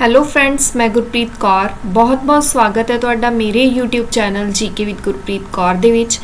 Hello friends ਮੈਂ ਗੁਰਪ੍ਰੀਤ ਕੌਰ। ਬਹੁਤ-ਬਹੁਤ ਸਵਾਗਤ ਹੈ ਤੁਹਾਡਾ ਮੇਰੇ YouTube channel GK with Gurpreet Kaur ਦੇ ਵਿੱਚ।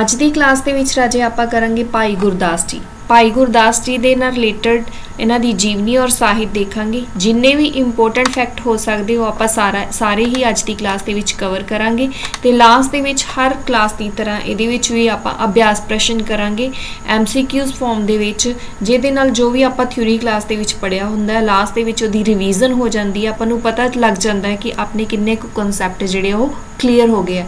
ਅੱਜ ਦੀ ਕਲਾਸ ਦੇ ਵਿੱਚ ਰਾਜੇ ਆਪਾਂ ਕਰਾਂਗੇ ਭਾਈ ਗੁਰਦਾਸ ਜੀ। ਭਾਈ ਗੁਰਦਾਸ ਜੀ ਦੇ ਨਾਲ ਰਿਲੇਟਡ ਇਹਨਾਂ ਦੀ ਜੀਵਨੀ ਔਰ ਸਾਹਿਤ ਦੇਖਾਂਗੇ। ਜਿੰਨੇ ਵੀ ਇੰਪੋਰਟੈਂਟ ਫੈਕਟ ਹੋ ਸਕਦੇ, ਉਹ ਆਪਾਂ ਸਾਰਾ, ਸਾਰੇ ਹੀ ਅੱਜ ਦੀ ਕਲਾਸ ਦੇ ਵਿੱਚ ਕਵਰ ਕਰਾਂਗੇ। ਤੇ ਲਾਸਟ ਦੇ ਵਿੱਚ ਹਰ ਕਲਾਸ ਦੀ ਤਰ੍ਹਾਂ ਇਹਦੇ ਵਿੱਚ ਵੀ ਆਪਾਂ ਅਭਿਆਸ ਪ੍ਰਸ਼ਨ ਕਰਾਂਗੇ। ਐਮਸੀਕਿਊਜ਼ ਫਾਰਮ ਦੇ ਵਿੱਚ, ਜਿਹਦੇ ਨਾਲ ਜੋ ਵੀ ਆਪਾਂ ਥਿਊਰੀ ਕਲਾਸ ਦੇ ਵਿੱਚ ਪੜਿਆ ਹੁੰਦਾ ਹੈ ਲਾਸਟ ਦੇ ਵਿੱਚ ਉਹਦੀ ਰਿਵੀਜ਼ਨ ਹੋ ਜਾਂਦੀ ਹੈ। ਆਪਾਂ ਨੂੰ ਪਤਾ ਲੱਗ ਜਾਂਦਾ ਹੈ ਕਿ ਆਪਣੇ ਕਿੰਨੇ ਕੁ ਕਨਸੈਪਟ ਜਿਹੜੇ ਆ, ਉਹ ਕਲੀਅਰ ਹੋ ਗਏ ਆ।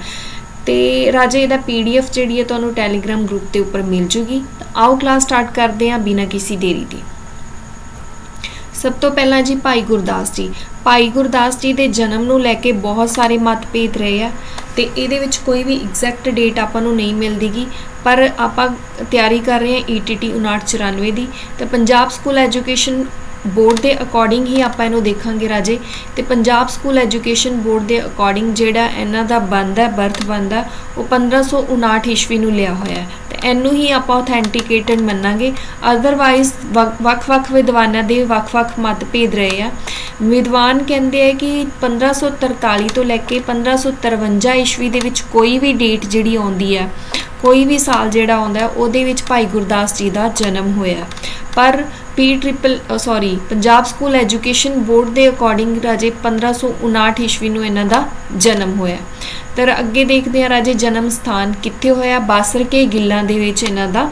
ਤੇ ਰਾਜੇ, ਇਹਦਾ ਪੀਡੀਐਫ ਜਿਹੜੀ ਹੈ ਤੁਹਾਨੂੰ ਟੈਲੀਗ੍ਰਾਮ ਗਰੁੱਪ ਦੇ ਉੱਪਰ ਮਿਲ ਜੂਗੀ। ਆਓ ਕਲਾਸ ਸਟਾਰਟ ਕਰਦੇ ਹਾਂ ਬਿਨਾਂ ਕਿਸੇ ਦੇਰੀ ਦੇ। ਸਭ ਤੋਂ ਪਹਿਲਾਂ ਜੀ ਭਾਈ ਗੁਰਦਾਸ ਜੀ। ਭਾਈ ਗੁਰਦਾਸ ਜੀ ਦੇ ਜਨਮ ਨੂੰ ਲੈ ਕੇ ਬਹੁਤ ਸਾਰੇ ਮਤਭੇਦ ਰਹੇ ਆ ਤੇ ਇਹਦੇ ਵਿੱਚ ਕੋਈ ਵੀ ਐਗਜ਼ੈਕਟ ਡੇਟ ਆਪਾਂ ਨੂੰ ਨਹੀਂ ਮਿਲਦੀਗੀ, ਪਰ ਆਪਾਂ ਤਿਆਰੀ ਕਰ ਰਹੇ ਹਾਂ E ETT 5994 ਦੀ। ਤੇ ਪੰਜਾਬ ਸਕੂਲ ਐਜੂਕੇਸ਼ਨ ਬੋਰਡ ਦੇ ਅਕੋਰਡਿੰਗ ਹੀ ਆਪਾਂ ਇਹਨੂੰ ਦੇਖਾਂਗੇ ਰਾਜੇ। ਤੇ ਪੰਜਾਬ ਸਕੂਲ ਐਜੂਕੇਸ਼ਨ ਬੋਰਡ ਦੇ ਅਕੋਰਡਿੰਗ ਜਿਹੜਾ ਇਹਨਾਂ ਦਾ ਬੰਦ ਹੈ ਬਰਥ ਬੰਦ ਹੈ, ਉਹ 1559 ਈਸਵੀ ਨੂੰ ਲਿਆ ਹੋਇਆ ਹੈ। ਤੇ ਇਹਨੂੰ ਹੀ ਆਪਾਂ ਆਥੈਂਟੀਕੇਟਡ ਮੰਨਾਂਗੇ। ਅਦਰਵਾਈਜ਼ ਵੱਖ-ਵੱਖ ਵਿਦਵਾਨਾਂ ਦੇ ਵੱਖ-ਵੱਖ ਮਤਭੇਦ ਰਹੇ ਆ। ਵਿਦਵਾਨ ਕਹਿੰਦੇ ਆ ਕਿ 1543 ਤੋਂ ਲੈ ਕੇ 1553 ਈਸਵੀ ਦੇ ਵਿੱਚ ਕੋਈ ਵੀ ਡੇਟ ਜਿਹੜੀ ਆਉਂਦੀ ਹੈ, ਕੋਈ ਵੀ ਸਾਲ ਜਿਹੜਾ ਆਉਂਦਾ ਉਹਦੇ ਵਿੱਚ ਭਾਈ ਗੁਰਦਾਸ ਜੀ ਦਾ ਜਨਮ ਹੋਇਆ। ਪਰ P triple sorry Punjab school education board ਦੇ ਅਕੋਰਡਿੰਗ ਰਾਜੇ 1559 ਈਸਵੀ ਨੂੰ ਇਹਨਾਂ ਦਾ ਜਨਮ ਹੋਇਆ। तर ਅੱਗੇ ਦੇਖਦੇ ਹਾਂ ਰਾਜੇ ਜਨਮ ਸਥਾਨ ਕਿੱਥੇ ਹੋਇਆ? ਬਾਸਰ ਕੇ ਗਿੱਲਾਂ ਦੇ ਵਿੱਚ ਇਹਨਾਂ ਦਾ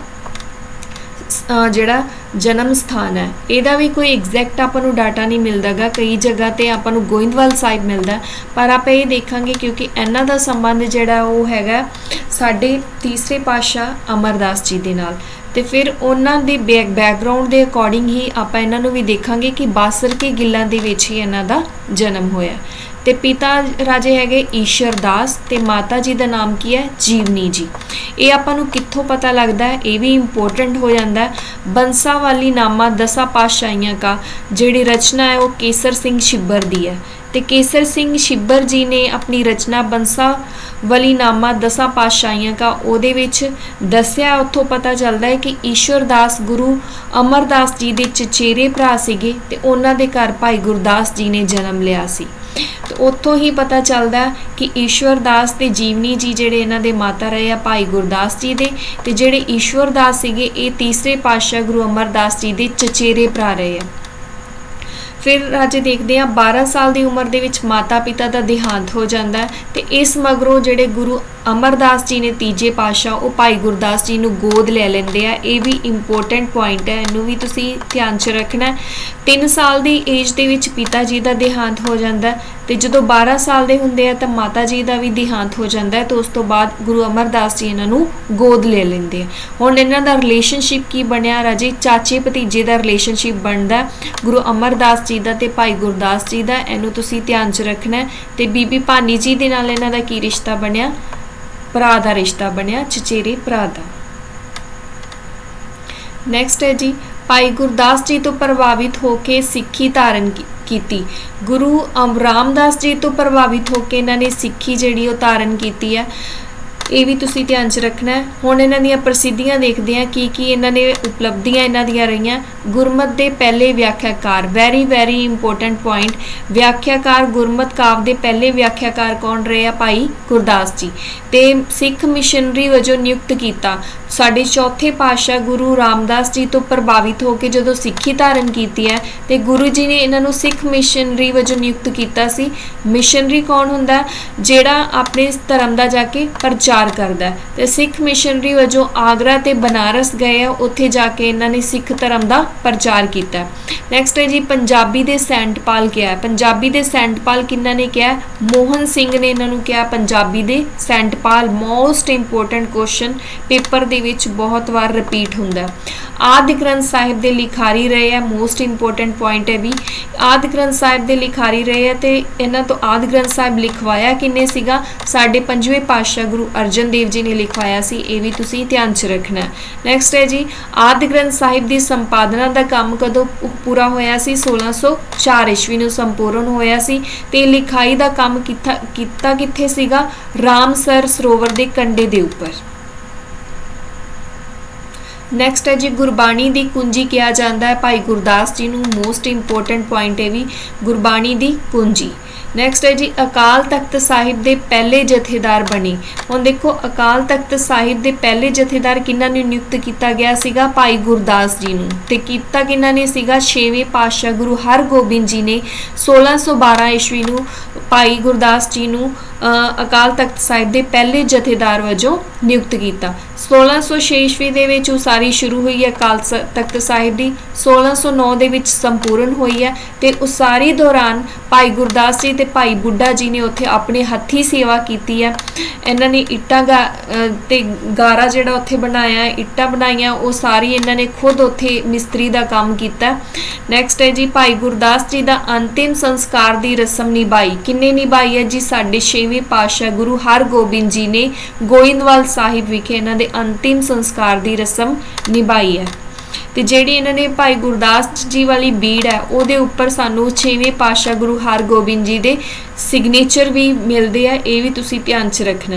ਜਿਹੜਾ ਜਨਮ ਸਥਾਨ ਹੈ। ਇਹਦਾ ਵੀ ਕੋਈ ਐਗਜ਼ੈਕਟ ਆਪਾਂ ਨੂੰ ਡਾਟਾ ਨਹੀਂ ਮਿਲਦਾਗਾ। ਕਈ ਜਗ੍ਹਾ ਤੇ ਆਪਾਂ ਨੂੰ ਗੋਇੰਦਵਾਲ ਸਾਹਿਬ ਮਿਲਦਾ। ਪਰ ਆਪਾਂ ਇਹ ਦੇਖਾਂਗੇ ਕਿਉਂਕਿ ਇਹਨਾਂ ਦਾ ਸੰਬੰਧ ਜਿਹੜਾ ਉਹ ਹੈਗਾ ਸਾਡੇ ਤੀਸਰੇ ਪਾਤਸ਼ਾਹ ਅਮਰਦਾਸ ਜੀ ਦੇ ਨਾਲ। ਤੇ ਫਿਰ ਉਹਨਾਂ ਦੇ ਬੈਕ ਬੈਕਗ੍ਰਾਉਂਡ ਦੇ ਅਕੋਰਡਿੰਗ ਹੀ ਆਪਾਂ ਇਹਨਾਂ ਨੂੰ ਵੀ ਦੇਖਾਂਗੇ ਕਿ ਬਾਸਰ ਕੇ ਗਿੱਲਾਂ ਦੇ ਵਿੱਚ ਹੀ ਇਹਨਾਂ ਦਾ ਜਨਮ ਹੋਇਆ। ਤੇ ਪਿਤਾ ਰਾਜੇ ਹੈਗੇ ਈਸ਼ਰ ਦਾਸ ਤੇ ਮਾਤਾ ਜੀ ਦਾ ਨਾਮ ਕੀ ਹੈ? ਜੀਵਨੀ ਜੀ। ਇਹ ਆਪਾਂ ਨੂੰ ਕਿੱਥੋਂ ਪਤਾ ਲੱਗਦਾ ਹੈ? ਇਹ ਵੀ ਇੰਪੋਰਟੈਂਟ ਹੋ ਜਾਂਦਾ ਹੈ। ਬੰਸਾ ਵਾਲੀ ਨਾਮਾ ਦਸਾਂ ਪਾਤਸ਼ਾਹੀਆਂ ਕਾ ਜਿਹੜੀ ਰਚਨਾ ਹੈ ਉਹ ਕੇਸਰ ਸਿੰਘ ਛਿੱਬਰ ਦੀ ਹੈ। ਤੇ ਕੇਸਰ ਸਿੰਘ ਛਿੱਬਰ ਜੀ ਨੇ ਆਪਣੀ ਰਚਨਾ ਬੰਸਾ ਵਲੀਨਾਮਾ ਦਸਾਂ ਪਾਤਸ਼ਾਹੀਆਂ ਕਾ ਉਹਦੇ ਵਿੱਚ ਦੱਸਿਆ। ਉੱਥੋਂ ਪਤਾ ਚੱਲਦਾ ਹੈ ਕਿ ਈਸ਼ਵਰਦਾਸ ਗੁਰੂ ਅਮਰਦਾਸ ਜੀ ਦੇ ਚਚੇਰੇ ਭਰਾ ਸੀਗੇ ਤੇ ਉਹਨਾਂ ਦੇ ਘਰ ਭਾਈ ਗੁਰਦਾਸ ਜੀ ਨੇ ਜਨਮ ਲਿਆ ਸੀ। ਤੇ ਉੱਥੋਂ ਹੀ ਪਤਾ ਚੱਲਦਾ ਕਿ ਈਸ਼ਵਰਦਾਸ ਤੇ ਜੀਵਨੀ ਜੀ ਜਿਹੜੇ ਇਹਨਾਂ ਦੇ ਮਾਤਾ ਰਹੇ ਆ ਭਾਈ ਗੁਰਦਾਸ ਜੀ ਦੇ ਤੇ ਜਿਹੜੇ ਈਸ਼ਵਰ ਦਾਸ ਸੀਗੇ, ਇਹ ਤੀਸਰੇ ਪਾਤਸ਼ਾਹ ਗੁਰੂ ਅਮਰਦਾਸ ਜੀ ਦੇ ਚਚੇਰੇ ਭਰਾ ਰਹੇ ਆ। ਫਿਰ ਰਾਜੇ ਦੇਖਦੇ ਆ 12 ਸਾਲ ਦੀ ਉਮਰ ਦੇ ਵਿੱਚ ਮਾਤਾ ਪਿਤਾ ਦਾ ਦੇਹਾਂਤ ਹੋ ਜਾਂਦਾ ਹੈ ਤੇ ਇਸ ਮਗਰੋਂ ਜਿਹੜੇ ਗੁਰੂ ਅਮਰਦਾਸ ਜੀ ਨੇ ਤੀਜੇ ਪਾਤਸ਼ਾਹ, ਉਹ ਭਾਈ ਗੁਰਦਾਸ ਜੀ ਨੂੰ ਗੋਦ ਲੈ ਲੈਂਦੇ ਆ। ਇਹ ਵੀ ਇੰਪੋਰਟੈਂਟ ਪੁਆਇੰਟ ਹੈ, ਇਹਨੂੰ ਵੀ ਤੁਸੀਂ ਧਿਆਨ 'ਚ ਰੱਖਣਾ ਹੈ। 3 ਸਾਲ ਦੀ ਏਜ ਦੇ ਵਿੱਚ ਪਿਤਾ ਜੀ ਦਾ ਦੇਹਾਂਤ ਹੋ ਜਾਂਦਾ ਹੈ ਤੇ ਜਦੋਂ 12 ਸਾਲ ਦੇ ਹੁੰਦੇ ਆ ਤਾਂ ਮਾਤਾ ਜੀ ਦਾ ਵੀ ਦੇਹਾਂਤ ਹੋ ਜਾਂਦਾ ਹੈ ਤੇ ਉਸ ਤੋਂ ਬਾਅਦ ਗੁਰੂ ਅਮਰਦਾਸ ਜੀ ਇਹਨਾਂ ਨੂੰ ਗੋਦ ਲੈ ਲੈਂਦੇ ਆ। ਹੁਣ ਇਹਨਾਂ ਦਾ ਰਿਲੇਸ਼ਨਸ਼ਿਪ ਕੀ ਬਣਿਆ ਰਾਜੇ? ਚਾਚੇ ਭਤੀਜੇ ਦਾ ਰਿਲੇਸ਼ਨਸ਼ਿਪ ਬਣਦਾ ਗੁਰੂ ਅਮਰਦਾਸ ਜੀ ਦਾ ਤੇ ਭਾਈ ਗੁਰਦਾਸ ਜੀ ਦਾ, ਇਹਨੂੰ ਤੁਸੀਂ ਧਿਆਨ 'ਚ ਰੱਖਣਾ ਤੇ ਬੀਬੀ ਭਾਨੀ ਜੀ ਦੇ ਨਾਲ ਇਹਨਾਂ ਦਾ ਕੀ ਰਿਸ਼ਤਾ ਬਣਿਆ? ਭਰਾ ਦਾ ਰਿਸ਼ਤਾ ਬਣਿਆ, ਚਚੇਰੇ ਭਰਾ ਦਾ। ਨੈਕਸਟ ਹੈ ਜੀ, ਭਾਈ ਗੁਰਦਾਸ ਜੀ ਤੋਂ ਪ੍ਰਭਾਵਿਤ ਹੋ ਕੇ ਸਿੱਖੀ ਧਾਰਨ ਕੀਤੀ। ਗੁਰੂ ਅਮ ਰਾਮਦਾਸ ਜੀ ਤੋਂ ਪ੍ਰਭਾਵਿਤ ਹੋ ਕੇ ਇਹਨਾਂ ਨੇ ਸਿੱਖੀ ਜਿਹੜੀ ਉਹ ਧਾਰਨ ਕੀਤੀ ਹੈ। ਇਹ ਵੀ ਤੁਸੀਂ ਧਿਆਨ 'ਚ ਰੱਖਣਾ ਹੈ। ਹੁਣ ਇਹਨਾਂ ਦੀਆਂ ਪ੍ਰਸਿੱਧੀਆਂ ਦੇਖਦੇ ਹਾਂ, ਕੀ ਕੀ ਇਹਨਾਂ ਨੇ ਉਪਲਬਧੀਆਂ ਇਹਨਾਂ ਦੀਆਂ ਰਹੀਆਂ। ਗੁਰਮਤ ਦੇ ਪਹਿਲੇ ਵਿਆਖਿਆਕਾਰ ਵੈਰੀ ਵੈਰੀ ਇੰਪੋਰਟੈਂਟ ਪੁਆਇੰਟ ਵਿਆਖਿਆਕਾਰ ਗੁਰਮਤ ਕਾਵ ਦੇ ਪਹਿਲੇ ਵਿਆਖਿਆਕਾਰ ਕੌਣ ਰਹੇ ਆ? ਭਾਈ ਗੁਰਦਾਸ ਜੀ। ਤੇ ਸਿੱਖ ਮਿਸ਼ਨਰੀ ਵਜੋਂ ਨਿਯੁਕਤ ਕੀਤਾ। ਸਾਡੇ ਚੌਥੇ ਪਾਤਸ਼ਾਹ ਗੁਰੂ ਰਾਮਦਾਸ ਜੀ ਤੋਂ ਪ੍ਰਭਾਵਿਤ ਹੋ ਕੇ ਜਦੋਂ ਸਿੱਖੀ ਧਾਰਨ ਕੀਤੀ ਹੈ, ਤੇ ਗੁਰੂ ਜੀ ਨੇ ਇਹਨਾਂ ਨੂੰ ਸਿੱਖ ਮਿਸ਼ਨਰੀ ਵਜੋਂ ਨਿਯੁਕਤ ਕੀਤਾ ਸੀ। ਮਿਸ਼ਨਰੀ ਕੌਣ ਹੁੰਦਾ? ਜਿਹੜਾ ਆਪਣੇ ਧਰਮ ਦਾ ਜਾ ਕੇ ਪ੍ਰਚਾਰ ਪ੍ਰਚਾਰ ਕਰਦਾ ਹੈ। ਤੇ ਸਿੱਖ ਮਿਸ਼ਨਰੀ ਵਜੋਂ ਆਗਰਾ ਤੇ ਬਨਾਰਸ ਗਏ ਆ, ਉੱਥੇ ਜਾ ਕੇ ਇਹਨਾਂ ਨੇ ਸਿੱਖ ਧਰਮ ਦਾ ਪ੍ਰਚਾਰ ਕੀਤਾ ਨੈਕਸਟ ਹੈ ਜੀ, ਪੰਜਾਬੀ ਦੇ ਸੈਂਟ ਪਾਲ ਕਿਹਾ ਪੰਜਾਬੀ ਦੇ ਸੈਂਟ ਪਾਲ ਕਿੰਨਾ ਨੇ ਕਿਹਾ ਮੋਹਨ ਸਿੰਘ ਨੇ ਇਹਨਾਂ ਨੂੰ ਕਿਹਾ ਪੰਜਾਬੀ ਦੇ sample most important question paper ਦੇ ਵਿੱਚ ਬਹੁਤ ਵਾਰ ਰਿਪੀਟ ਹੁੰਦਾ ਆਦਿ ਗ੍ਰੰਥ ਸਾਹਿਬ ਦੇ ਲਿਖਾਰੀ ਰਹੇ ਹੈ ਮੋਸਟ ਇੰਪੋਰਟੈਂਟ ਪੁਆਇੰਟ ਹੈ ਵੀ, ਆਦਿ ਗ੍ਰੰਥ ਸਾਹਿਬ ਦੇ ਲਿਖਾਰੀ ਰਹੇ ਹੈ ਤੇ ਇਹਨਾਂ ਤੋਂ ਆਦਿ ਗ੍ਰੰਥ ਸਾਹਿਬ ਲਿਖਵਾਇਆ ਕਿੰਨੇ ਸੀਗਾ? ਸਾਡੇ ਪੰਜਵੇਂ ਪਾਤਸ਼ਾਹ ਗੁਰੂ ਅਰਜਨ ਦੇਵ ਜੀ ਨੇ ਲਿਖਵਾਇਆ ਸੀ, ਇਹ ਵੀ ਤੁਸੀਂ ਧਿਆਨ 'ਚ ਰੱਖਣਾ ਨੈਕਸਟ ਹੈ ਜੀ, ਆਦਿ ਗ੍ਰੰਥ ਸਾਹਿਬ ਦੀ ਸੰਪਾਦਨਾ ਦਾ ਕੰਮ ਕਦੋਂ ਪੂਰਾ ਹੋਇਆ ਸੀ? 1604 ਈਸਵੀ ਨੂੰ ਸੰਪੂਰਨ ਹੋਇਆ ਸੀ ਤੇ ਲਿਖਾਈ ਦਾ ਕੰਮ ਕਿੱਥਾ, ਕੀਤਾ ਕਿੱਥੇ ਸੀਗਾ? ਰਾਮਸਰ ਸਰੋਵਰ ਦੇ ਕੰਢੇ ਦੇ ਉੱਪਰ। ਨੈਕਸਟ ਹੈ ਜੀ, ਗੁਰਬਾਣੀ ਦੀ ਕੁੰਜੀ ਕਿਹਾ ਜਾਂਦਾ ਹੈ। ਭਾਈ ਗੁਰਦਾਸ ਜੀ ਨੂੰ ਮੋਸਟ ਇੰਪੋਰਟੈਂਟ ਪੁਆਇੰਟ ਹੈ ਵੀ, ਗੁਰਬਾਣੀ ਦੀ ਕੁੰਜੀ। ਨੈਕਸਟ ਹੈ ਜੀ, ਅਕਾਲ ਤਖਤ ਸਾਹਿਬ ਦੇ ਪਹਿਲੇ ਜਥੇਦਾਰ ਬਣੇ। ਹੁਣ ਦੇਖੋ, ਅਕਾਲ ਤਖਤ ਸਾਹਿਬ ਦੇ ਪਹਿਲੇ ਜਥੇਦਾਰ ਕਿਹਨਾਂ ਨੂੰ ਨਿਯੁਕਤ ਕੀਤਾ ਗਿਆ ਸੀਗਾ? ਭਾਈ ਗੁਰਦਾਸ ਜੀ ਨੂੰ। ਤੇ ਕੀਤਾ ਕਿਹਨਾਂ ਨੇ ਸੀਗਾ? ਛੇਵੇਂ ਪਾਤਸ਼ਾਹ ਗੁਰੂ ਹਰਗੋਬਿੰਦ ਜੀ ਨੇ। 1612 ਈਸਵੀ ਨੂੰ ਭਾਈ ਗੁਰਦਾਸ ਜੀ ਨੂੰ ਅਕਾਲ ਤਖਤ ਸਾਹਿਬ ਦੇ ਪਹਿਲੇ ਜਥੇਦਾਰ ਵਜੋਂ ਨਿਯੁਕਤ ਕੀਤਾ। 1606 ਈਸਵੀ ਦੇ ਵਿੱਚ ਉਸਾਰੀ ਸ਼ੁਰੂ ਹੋਈ ਹੈ ਅਕਾਲ ਸ- ਤਖਤ ਸਾਹਿਬ ਦੀ। 1609 ਦੇ ਵਿੱਚ ਸੰਪੂਰਨ ਹੋਈ ਹੈ। ਤੇ ਉਸਾਰੀ ਦੌਰਾਨ ਭਾਈ ਗੁਰਦਾਸ ਜੀ ਤੇ ਭਾਈ ਬੁੱਢਾ ਜੀ ਨੇ ਉੱਥੇ ਆਪਣੇ ਹੱਥੀ ਸੇਵਾ ਕੀਤੀ ਹੈ ਇਹਨਾਂ ਨੇ ਇੱਟਾਂ ਤੇ ਗਾਰਾ ਜਿਹੜਾ ਉੱਥੇ ਬਣਾਇਆ, ਇੱਟਾਂ ਬਣਾਈਆਂ, ਉਹ ਸਾਰੀ ਇਹਨਾਂ ਨੇ ਖੁਦ ਉੱਥੇ ਮਿਸਤਰੀ ਦਾ ਕੰਮ ਕੀਤਾ। ਨੈਕਸਟ ਹੈ ਜੀ, ਭਾਈ ਗੁਰਦਾਸ ਜੀ ਦਾ ਅੰਤਿਮ ਸੰਸਕਾਰ ਦੀ ਰਸਮ ਨਿਭਾਈ। ਕਿੰਨੇ ਨਿਭਾਈ ਹੈ ਜੀ? ਸਾਡੇ ਛੇਵੇਂ ਪਾਤਸ਼ਾਹ ਗੁਰੂ ਹਰਗੋਬਿੰਦ ਜੀ ਨੇ ਗੋਇੰਦਵਾਲ ਸਾਹਿਬ ਵਿਖੇ ਇਹਨਾਂ ਦੇ ਅੰਤਿਮ ਸੰਸਕਾਰ ਦੀ ਰਸਮ ਨਿਭਾਈ ਹੈ। ਤੇ ਜਿਹੜੀ ਇਹਨਾਂ ਨੇ ਭਾਈ ਗੁਰਦਾਸ ਜੀ ਵਾਲੀ ਬੀੜ ਹੈ, ਉਹਦੇ ਉੱਪਰ ਸਾਨੂੰ ਛੇਵੇਂ ਪਾਤਸ਼ਾਹ ਗੁਰੂ ਹਰਗੋਬਿੰਦ ਜੀ ਦੇ ਸਿਗਨੇਚਰ ਵੀ ਮਿਲਦੇ ਆ, ਇਹ ਵੀ ਤੁਸੀਂ ਧਿਆਨ 'ਚ ਰੱਖਣਾ।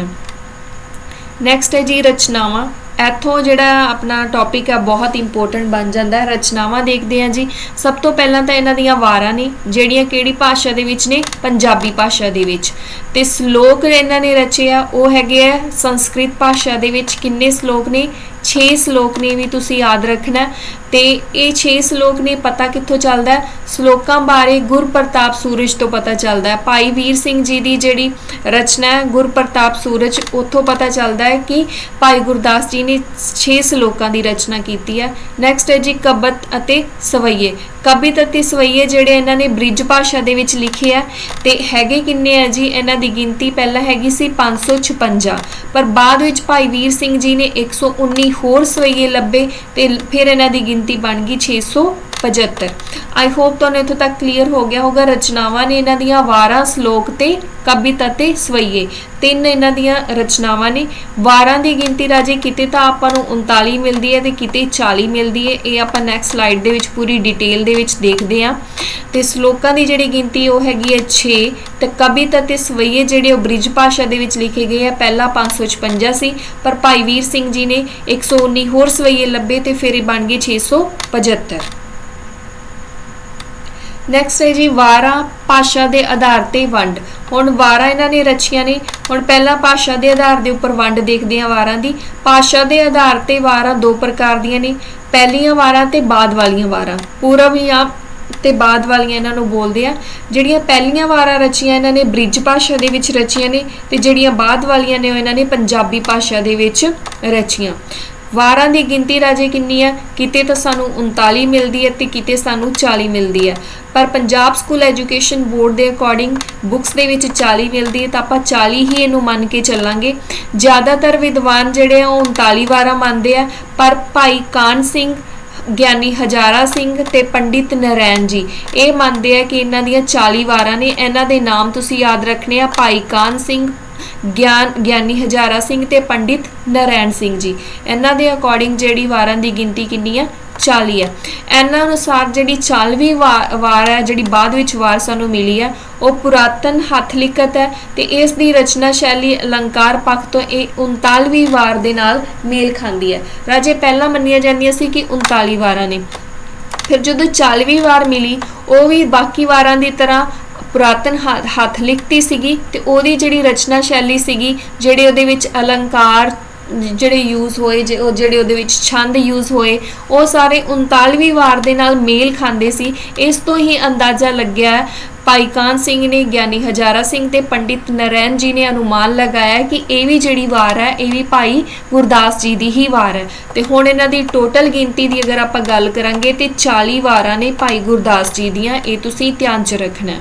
ਨੈਕਸਟ ਹੈ ਜੀ ਰਚਨਾਵਾਂ। ਇੱਥੋਂ ਜਿਹੜਾ ਆਪਣਾ ਟੌਪਿਕ ਹੈ ਬਹੁਤ ਇੰਪੋਰਟੈਂਟ ਬਣ ਜਾਂਦਾ ਹੈ। ਰਚਨਾਵਾਂ ਦੇਖਦੇ ਹਾਂ ਜੀ। ਸਭ ਤੋਂ ਪਹਿਲਾਂ ਤਾਂ ਇਹਨਾਂ ਦੀਆਂ ਵਾਰਾਂ ਨੇ, ਜਿਹੜੀਆਂ ਕਿਹੜੀ ਭਾਸ਼ਾ ਦੇ ਵਿੱਚ ਨੇ? ਪੰਜਾਬੀ ਭਾਸ਼ਾ ਦੇ ਵਿੱਚ। ਤੇ ਸ਼ਲੋਕ ਇਹਨਾਂ ਨੇ ਰਚੇ ਆ, ਉਹ ਹੈਗੇ ਆ ਸੰਸਕ੍ਰਿਤ ਭਾਸ਼ਾ ਦੇ ਵਿੱਚ। ਕਿੰਨੇ ਸ਼ਲੋਕ ਨੇ? 6 ਸ਼ਲੋਕ ਨੇ ਵੀ ਤੁਸੀਂ ਯਾਦ ਰੱਖਣਾ ਹੈ। ਤੇ ਇਹ 6 ਸ਼ਲੋਕ ਨੇ ਪਤਾ ਕਿੱਥੋਂ ਚੱਲਦਾ ਸ਼ਲੋਕਾਂ ਬਾਰੇ ਗੁਰਪ੍ਰਤਾਪ ਸੂਰਜ ਤੋਂ ਪਤਾ ਚੱਲਦਾ ਹੈ। ਭਾਈ ਵੀਰ ਸਿੰਘ ਜੀ ਦੀ ਜਿਹੜੀ ਰਚਨਾ ਹੈ, ਗੁਰਪ੍ਰਤਾਪ ਸੂਰਜ, ਉੱਥੋਂ ਪਤਾ ਚੱਲਦਾ ਹੈ ਕਿ ਭਾਈ ਗੁਰਦਾਸ ਜੀ ਨੇ 6 ਸ਼ਲੋਕਾਂ ਦੀ ਰਚਨਾ ਕੀਤੀ ਹੈ। ਨੈਕਸਟ ਹੈ ਜੀ, ਕਬਤ ਅਤੇ ਸਵਈਏ। ਕਵਿਤਾ ਅਤੇ ਸਵਈਏ ਜਿਹੜੇ ਇਹਨਾਂ ਨੇ ਬ੍ਰਿਜ ਭਾਸ਼ਾ ਦੇ ਵਿੱਚ ਲਿਖੇ ਆ ਤੇ ਹੈਗੇ ਕਿੰਨੇ ਆ ਜੀ? ਇਹਨਾਂ ਦੀ ਗਿਣਤੀ ਪਹਿਲਾਂ ਹੈਗੀ ਸੀ 556 ਪਰ ਬਾਅਦ ਵਿੱਚ ਭਾਈ ਵੀਰ ਸਿੰਘ ਜੀ ਨੇ 119 ਹੋਰ ਸਵਈਏ ਲੱਭੇ ਤੇ ਫਿਰ ਇਹਨਾਂ ਦੀ ਗਿਣਤੀ ਬਣ ਗਈ 675 ਆਈ ਹੋਪ ਤੁਹਾਨੂੰ ਇੱਥੋਂ ਤੱਕ ਕਲੀਅਰ ਹੋ ਗਿਆ ਹੋਗਾ ਰਚਨਾਵਾਂ ਨੇ ਇਹਨਾਂ ਦੀਆਂ ਵਾਰਾਂ ਸ਼ਲੋਕ ਤੇ, ਕਵਿਤ ਅਤੇ ਸਵਈਏ। ਤਿੰਨ ਇਹਨਾਂ ਦੀਆਂ ਰਚਨਾਵਾਂ ਨੇ। ਵਾਰਾਂ ਦੀ ਗਿਣਤੀ ਰਾਜੇ ਕਿਤੇ ਤਾਂ ਆਪਾਂ ਨੂੰ 39 ਮਿਲਦੀ ਹੈ ਤੇ ਕਿਤੇ 40 ਮਿਲਦੀ ਹੈ। ਇਹ ਆਪਾਂ ਨੈਕਸਟ ਸਲਾਈਡ ਦੇ ਵਿੱਚ ਪੂਰੀ ਡਿਟੇਲ ਦੇ ਵਿੱਚ ਦੇਖਦੇ ਹਾਂ। ਤੇ ਸ਼ਲੋਕਾਂ ਦੀ ਜਿਹੜੀ ਗਿਣਤੀ ਉਹ ਹੈਗੀ ਹੈ 6 ਤੇ ਕਵਿਤ ਅਤੇ ਸਵਈਏ ਜਿਹੜੇ ਉਹ ਬ੍ਰਿਜ ਭਾਸ਼ਾ ਦੇ ਵਿੱਚ ਲਿਖੇ ਗਏ ਆ ਪਹਿਲਾਂ 556 ਸੀ ਪਰ ਭਾਈ ਵੀਰ ਸਿੰਘ ਜੀ ਨੇ 119 ਹੋਰ ਸਵਈਏ ਲੱਭੇ ਤੇ ਫਿਰ ਇਹ ਬਣ ਗਏ 675 ਨੈਕਸਟ ਹੈ ਜੀ, ਵਾਰਾਂ ਭਾਸ਼ਾ ਦੇ ਆਧਾਰ ਤੇ ਵੰਡ। ਹੁਣ ਵਾਰਾਂ ਇਹਨਾਂ ਨੇ ਰਚੀਆਂ ਨੇ। ਹੁਣ ਪਹਿਲਾਂ ਭਾਸ਼ਾ ਦੇ ਆਧਾਰ ਦੇ ਉੱਪਰ ਵੰਡ ਦੇਖਦੇ ਹਾਂ ਵਾਰਾਂ ਦੀ। ਭਾਸ਼ਾ ਦੇ ਆਧਾਰ ਤੇ ਵਾਰਾਂ ਦੋ ਪ੍ਰਕਾਰ ਦੀਆਂ ਨੇ। ਪਹਿਲੀਆਂ ਵਾਰਾਂ ਤੇ ਬਾਅਦ ਵਾਲੀਆਂ ਵਾਰਾਂ। ਪੂਰਵ ਜਾਂ ਤੇ ਬਾਅਦ ਵਾਲੀਆਂ ਇਹਨਾਂ ਨੂੰ ਬੋਲਦੇ ਆ ਜਿਹੜੀਆਂ ਪਹਿਲੀਆਂ ਵਾਰਾਂ ਰਚੀਆਂ ਇਹਨਾਂ ਨੇ ਬ੍ਰਿਜ ਭਾਸ਼ਾ ਦੇ ਵਿੱਚ ਰਚੀਆਂ ਨੇ ਤੇ ਜਿਹੜੀਆਂ ਬਾਅਦ ਵਾਲੀਆਂ ਨੇ ਉਹ ਇਹਨਾਂ ਨੇ ਪੰਜਾਬੀ ਭਾਸ਼ਾ ਦੇ ਵਿੱਚ ਰਚੀਆਂ। ਵਾਰਾਂ ਦੀ ਗਿਣਤੀ ਰਾਜੇ ਕਿੰਨੀ ਹੈ? ਕਿਤੇ ਤਾਂ ਸਾਨੂੰ 39 ਮਿਲਦੀ ਹੈ ਤੇ ਕਿਤੇ ਸਾਨੂੰ 40 ਮਿਲਦੀ ਹੈ। ਪਰ ਪੰਜਾਬ ਸਕੂਲ ਐਜੂਕੇਸ਼ਨ ਬੋਰਡ ਦੇ ਅਕੋਰਡਿੰਗ ਬੁੱਕਸ ਦੇ ਵਿੱਚ 40 ਮਿਲਦੀ ਹੈ ਤਾਂ ਆਪਾਂ 40 ਹੀ ਇਹਨੂੰ ਮੰਨ ਕੇ ਚੱਲਾਂਗੇ। ਜ਼ਿਆਦਾਤਰ ਵਿਦਵਾਨ ਜਿਹੜੇ ਆ ਉਹ 39 ਵਾਰਾਂ ਮੰਨਦੇ ਆ, ਪਰ ਭਾਈ ਕਾਨ ਸਿੰਘ, ਗਿਆਨੀ ਹਜ਼ਾਰਾ ਸਿੰਘ ਤੇ ਪੰਡਿਤ ਨਰੈਣ ਜੀ, ਇਹ ਮੰਨਦੇ ਆ ਕਿ ਇਹਨਾਂ ਦੀਆਂ 40 ਵਾਰਾਂ ਨੇ। ਇਹਨਾਂ ਦੇ ਨਾਮ ਤੁਸੀਂ ਯਾਦ ਰੱਖਣੇ ਆ, ਭਾਈ ਕਾਨ ਸਿੰਘ ਗਿਆਨ ਗਿਆਨੀ ਹਜ਼ਾਰਾ ਸਿੰਘ ਤੇ ਪੰਡਿਤ ਨਰੈਣ ਸਿੰਘ ਜੀ। ਇਹਨਾਂ ਦੇ ਅਕੋਰਡਿੰਗ ਜਿਹੜੀ ਵਾਰਾਂ ਦੀ ਗਿਣਤੀ ਕਿੰਨੀ ਆ? 40 ਹੈ ਇਹਨਾਂ ਅਨੁਸਾਰ ਜਿਹੜੀ 40ਵੀਂ ਵਾਰ ਹੈ ਜਿਹੜੀ ਬਾਅਦ ਵਿੱਚ ਵਾਰ ਸਾਨੂੰ ਮਿਲੀ ਹੈ ਉਹ ਪੁਰਾਤਨ ਹੱਥ ਲਿਖਤ ਹੈ ਤੇ ਇਸ ਦੀ ਰਚਨਾ ਸ਼ੈਲੀ ਅਲੰਕਾਰ ਪੱਖ ਤੋਂ ਇਹ 39ਵੀਂ ਵਾਰ ਦੇ ਨਾਲ ਮੇਲ ਖਾਂਦੀ ਹੈ। ਰਾਜੇ, ਪਹਿਲਾਂ ਮੰਨੀਆਂ ਜਾਂਦੀਆਂ ਸੀ ਕਿ 39 ਵਾਰਾਂ ਨੇ। ਫਿਰ ਜਦੋਂ 40ਵੀਂ ਵਾਰ ਮਿਲੀ, ਉਹ ਵੀ ਬਾਕੀ ਵਾਰਾਂ ਦੀ ਤਰ੍ਹਾਂ ਪੁਰਾਤਨ ਹ- ਹੱਥ ਲਿਖਤੀ ਸੀਗੀ ਤੇ ਉਹਦੀ ਜਿਹੜੀ ਰਚਨਾ ਸ਼ੈਲੀ ਸੀਗੀ, ਜਿਹੜੇ ਉਹਦੇ ਵਿੱਚ ਅਲੰਕਾਰ ਜਿਹੜੇ ਯੂਜ਼ ਹੋਏ, ਜੇ ਉਹ ਜਿਹੜੇ ਉਹਦੇ ਵਿੱਚ ਛੰਦ ਯੂਜ਼ ਹੋਏ, ਉਹ ਸਾਰੇ 39ਵੀਂ ਵਾਰ ਦੇ ਨਾਲ ਮੇਲ ਖਾਂਦੇ ਸੀ। ਇਸ ਤੋਂ ਹੀ ਅੰਦਾਜ਼ਾ ਲੱਗਿਆ ਭਾਈ ਕਾਨ ਸਿੰਘ ਨੇ, ਗਿਆਨੀ ਹਜ਼ਾਰਾ ਸਿੰਘ ਤੇ ਪੰਡਿਤ ਨਰੈਣ ਜੀ ਨੇ ਅਨੁਮਾਨ ਲਗਾਇਆ ਕਿ ਇਹ ਵੀ ਜਿਹੜੀ ਵਾਰ ਹੈ, ਇਹ ਵੀ ਭਾਈ ਗੁਰਦਾਸ ਜੀ ਦੀ ਹੀ ਵਾਰ ਹੈ। ਤੇ ਹੁਣ ਇਹਨਾਂ ਦੀ ਟੋਟਲ ਗਿਣਤੀ ਦੀ ਅਗਰ ਆਪਾਂ ਗੱਲ ਕਰਾਂਗੇ ਤੇ 40 ਵਾਰਾਂ ਨੇ ਭਾਈ ਗੁਰਦਾਸ ਜੀ ਦੀਆਂ, ਇਹ ਤੁਸੀਂ ਧਿਆਨ 'ਚ ਰੱਖਣਾ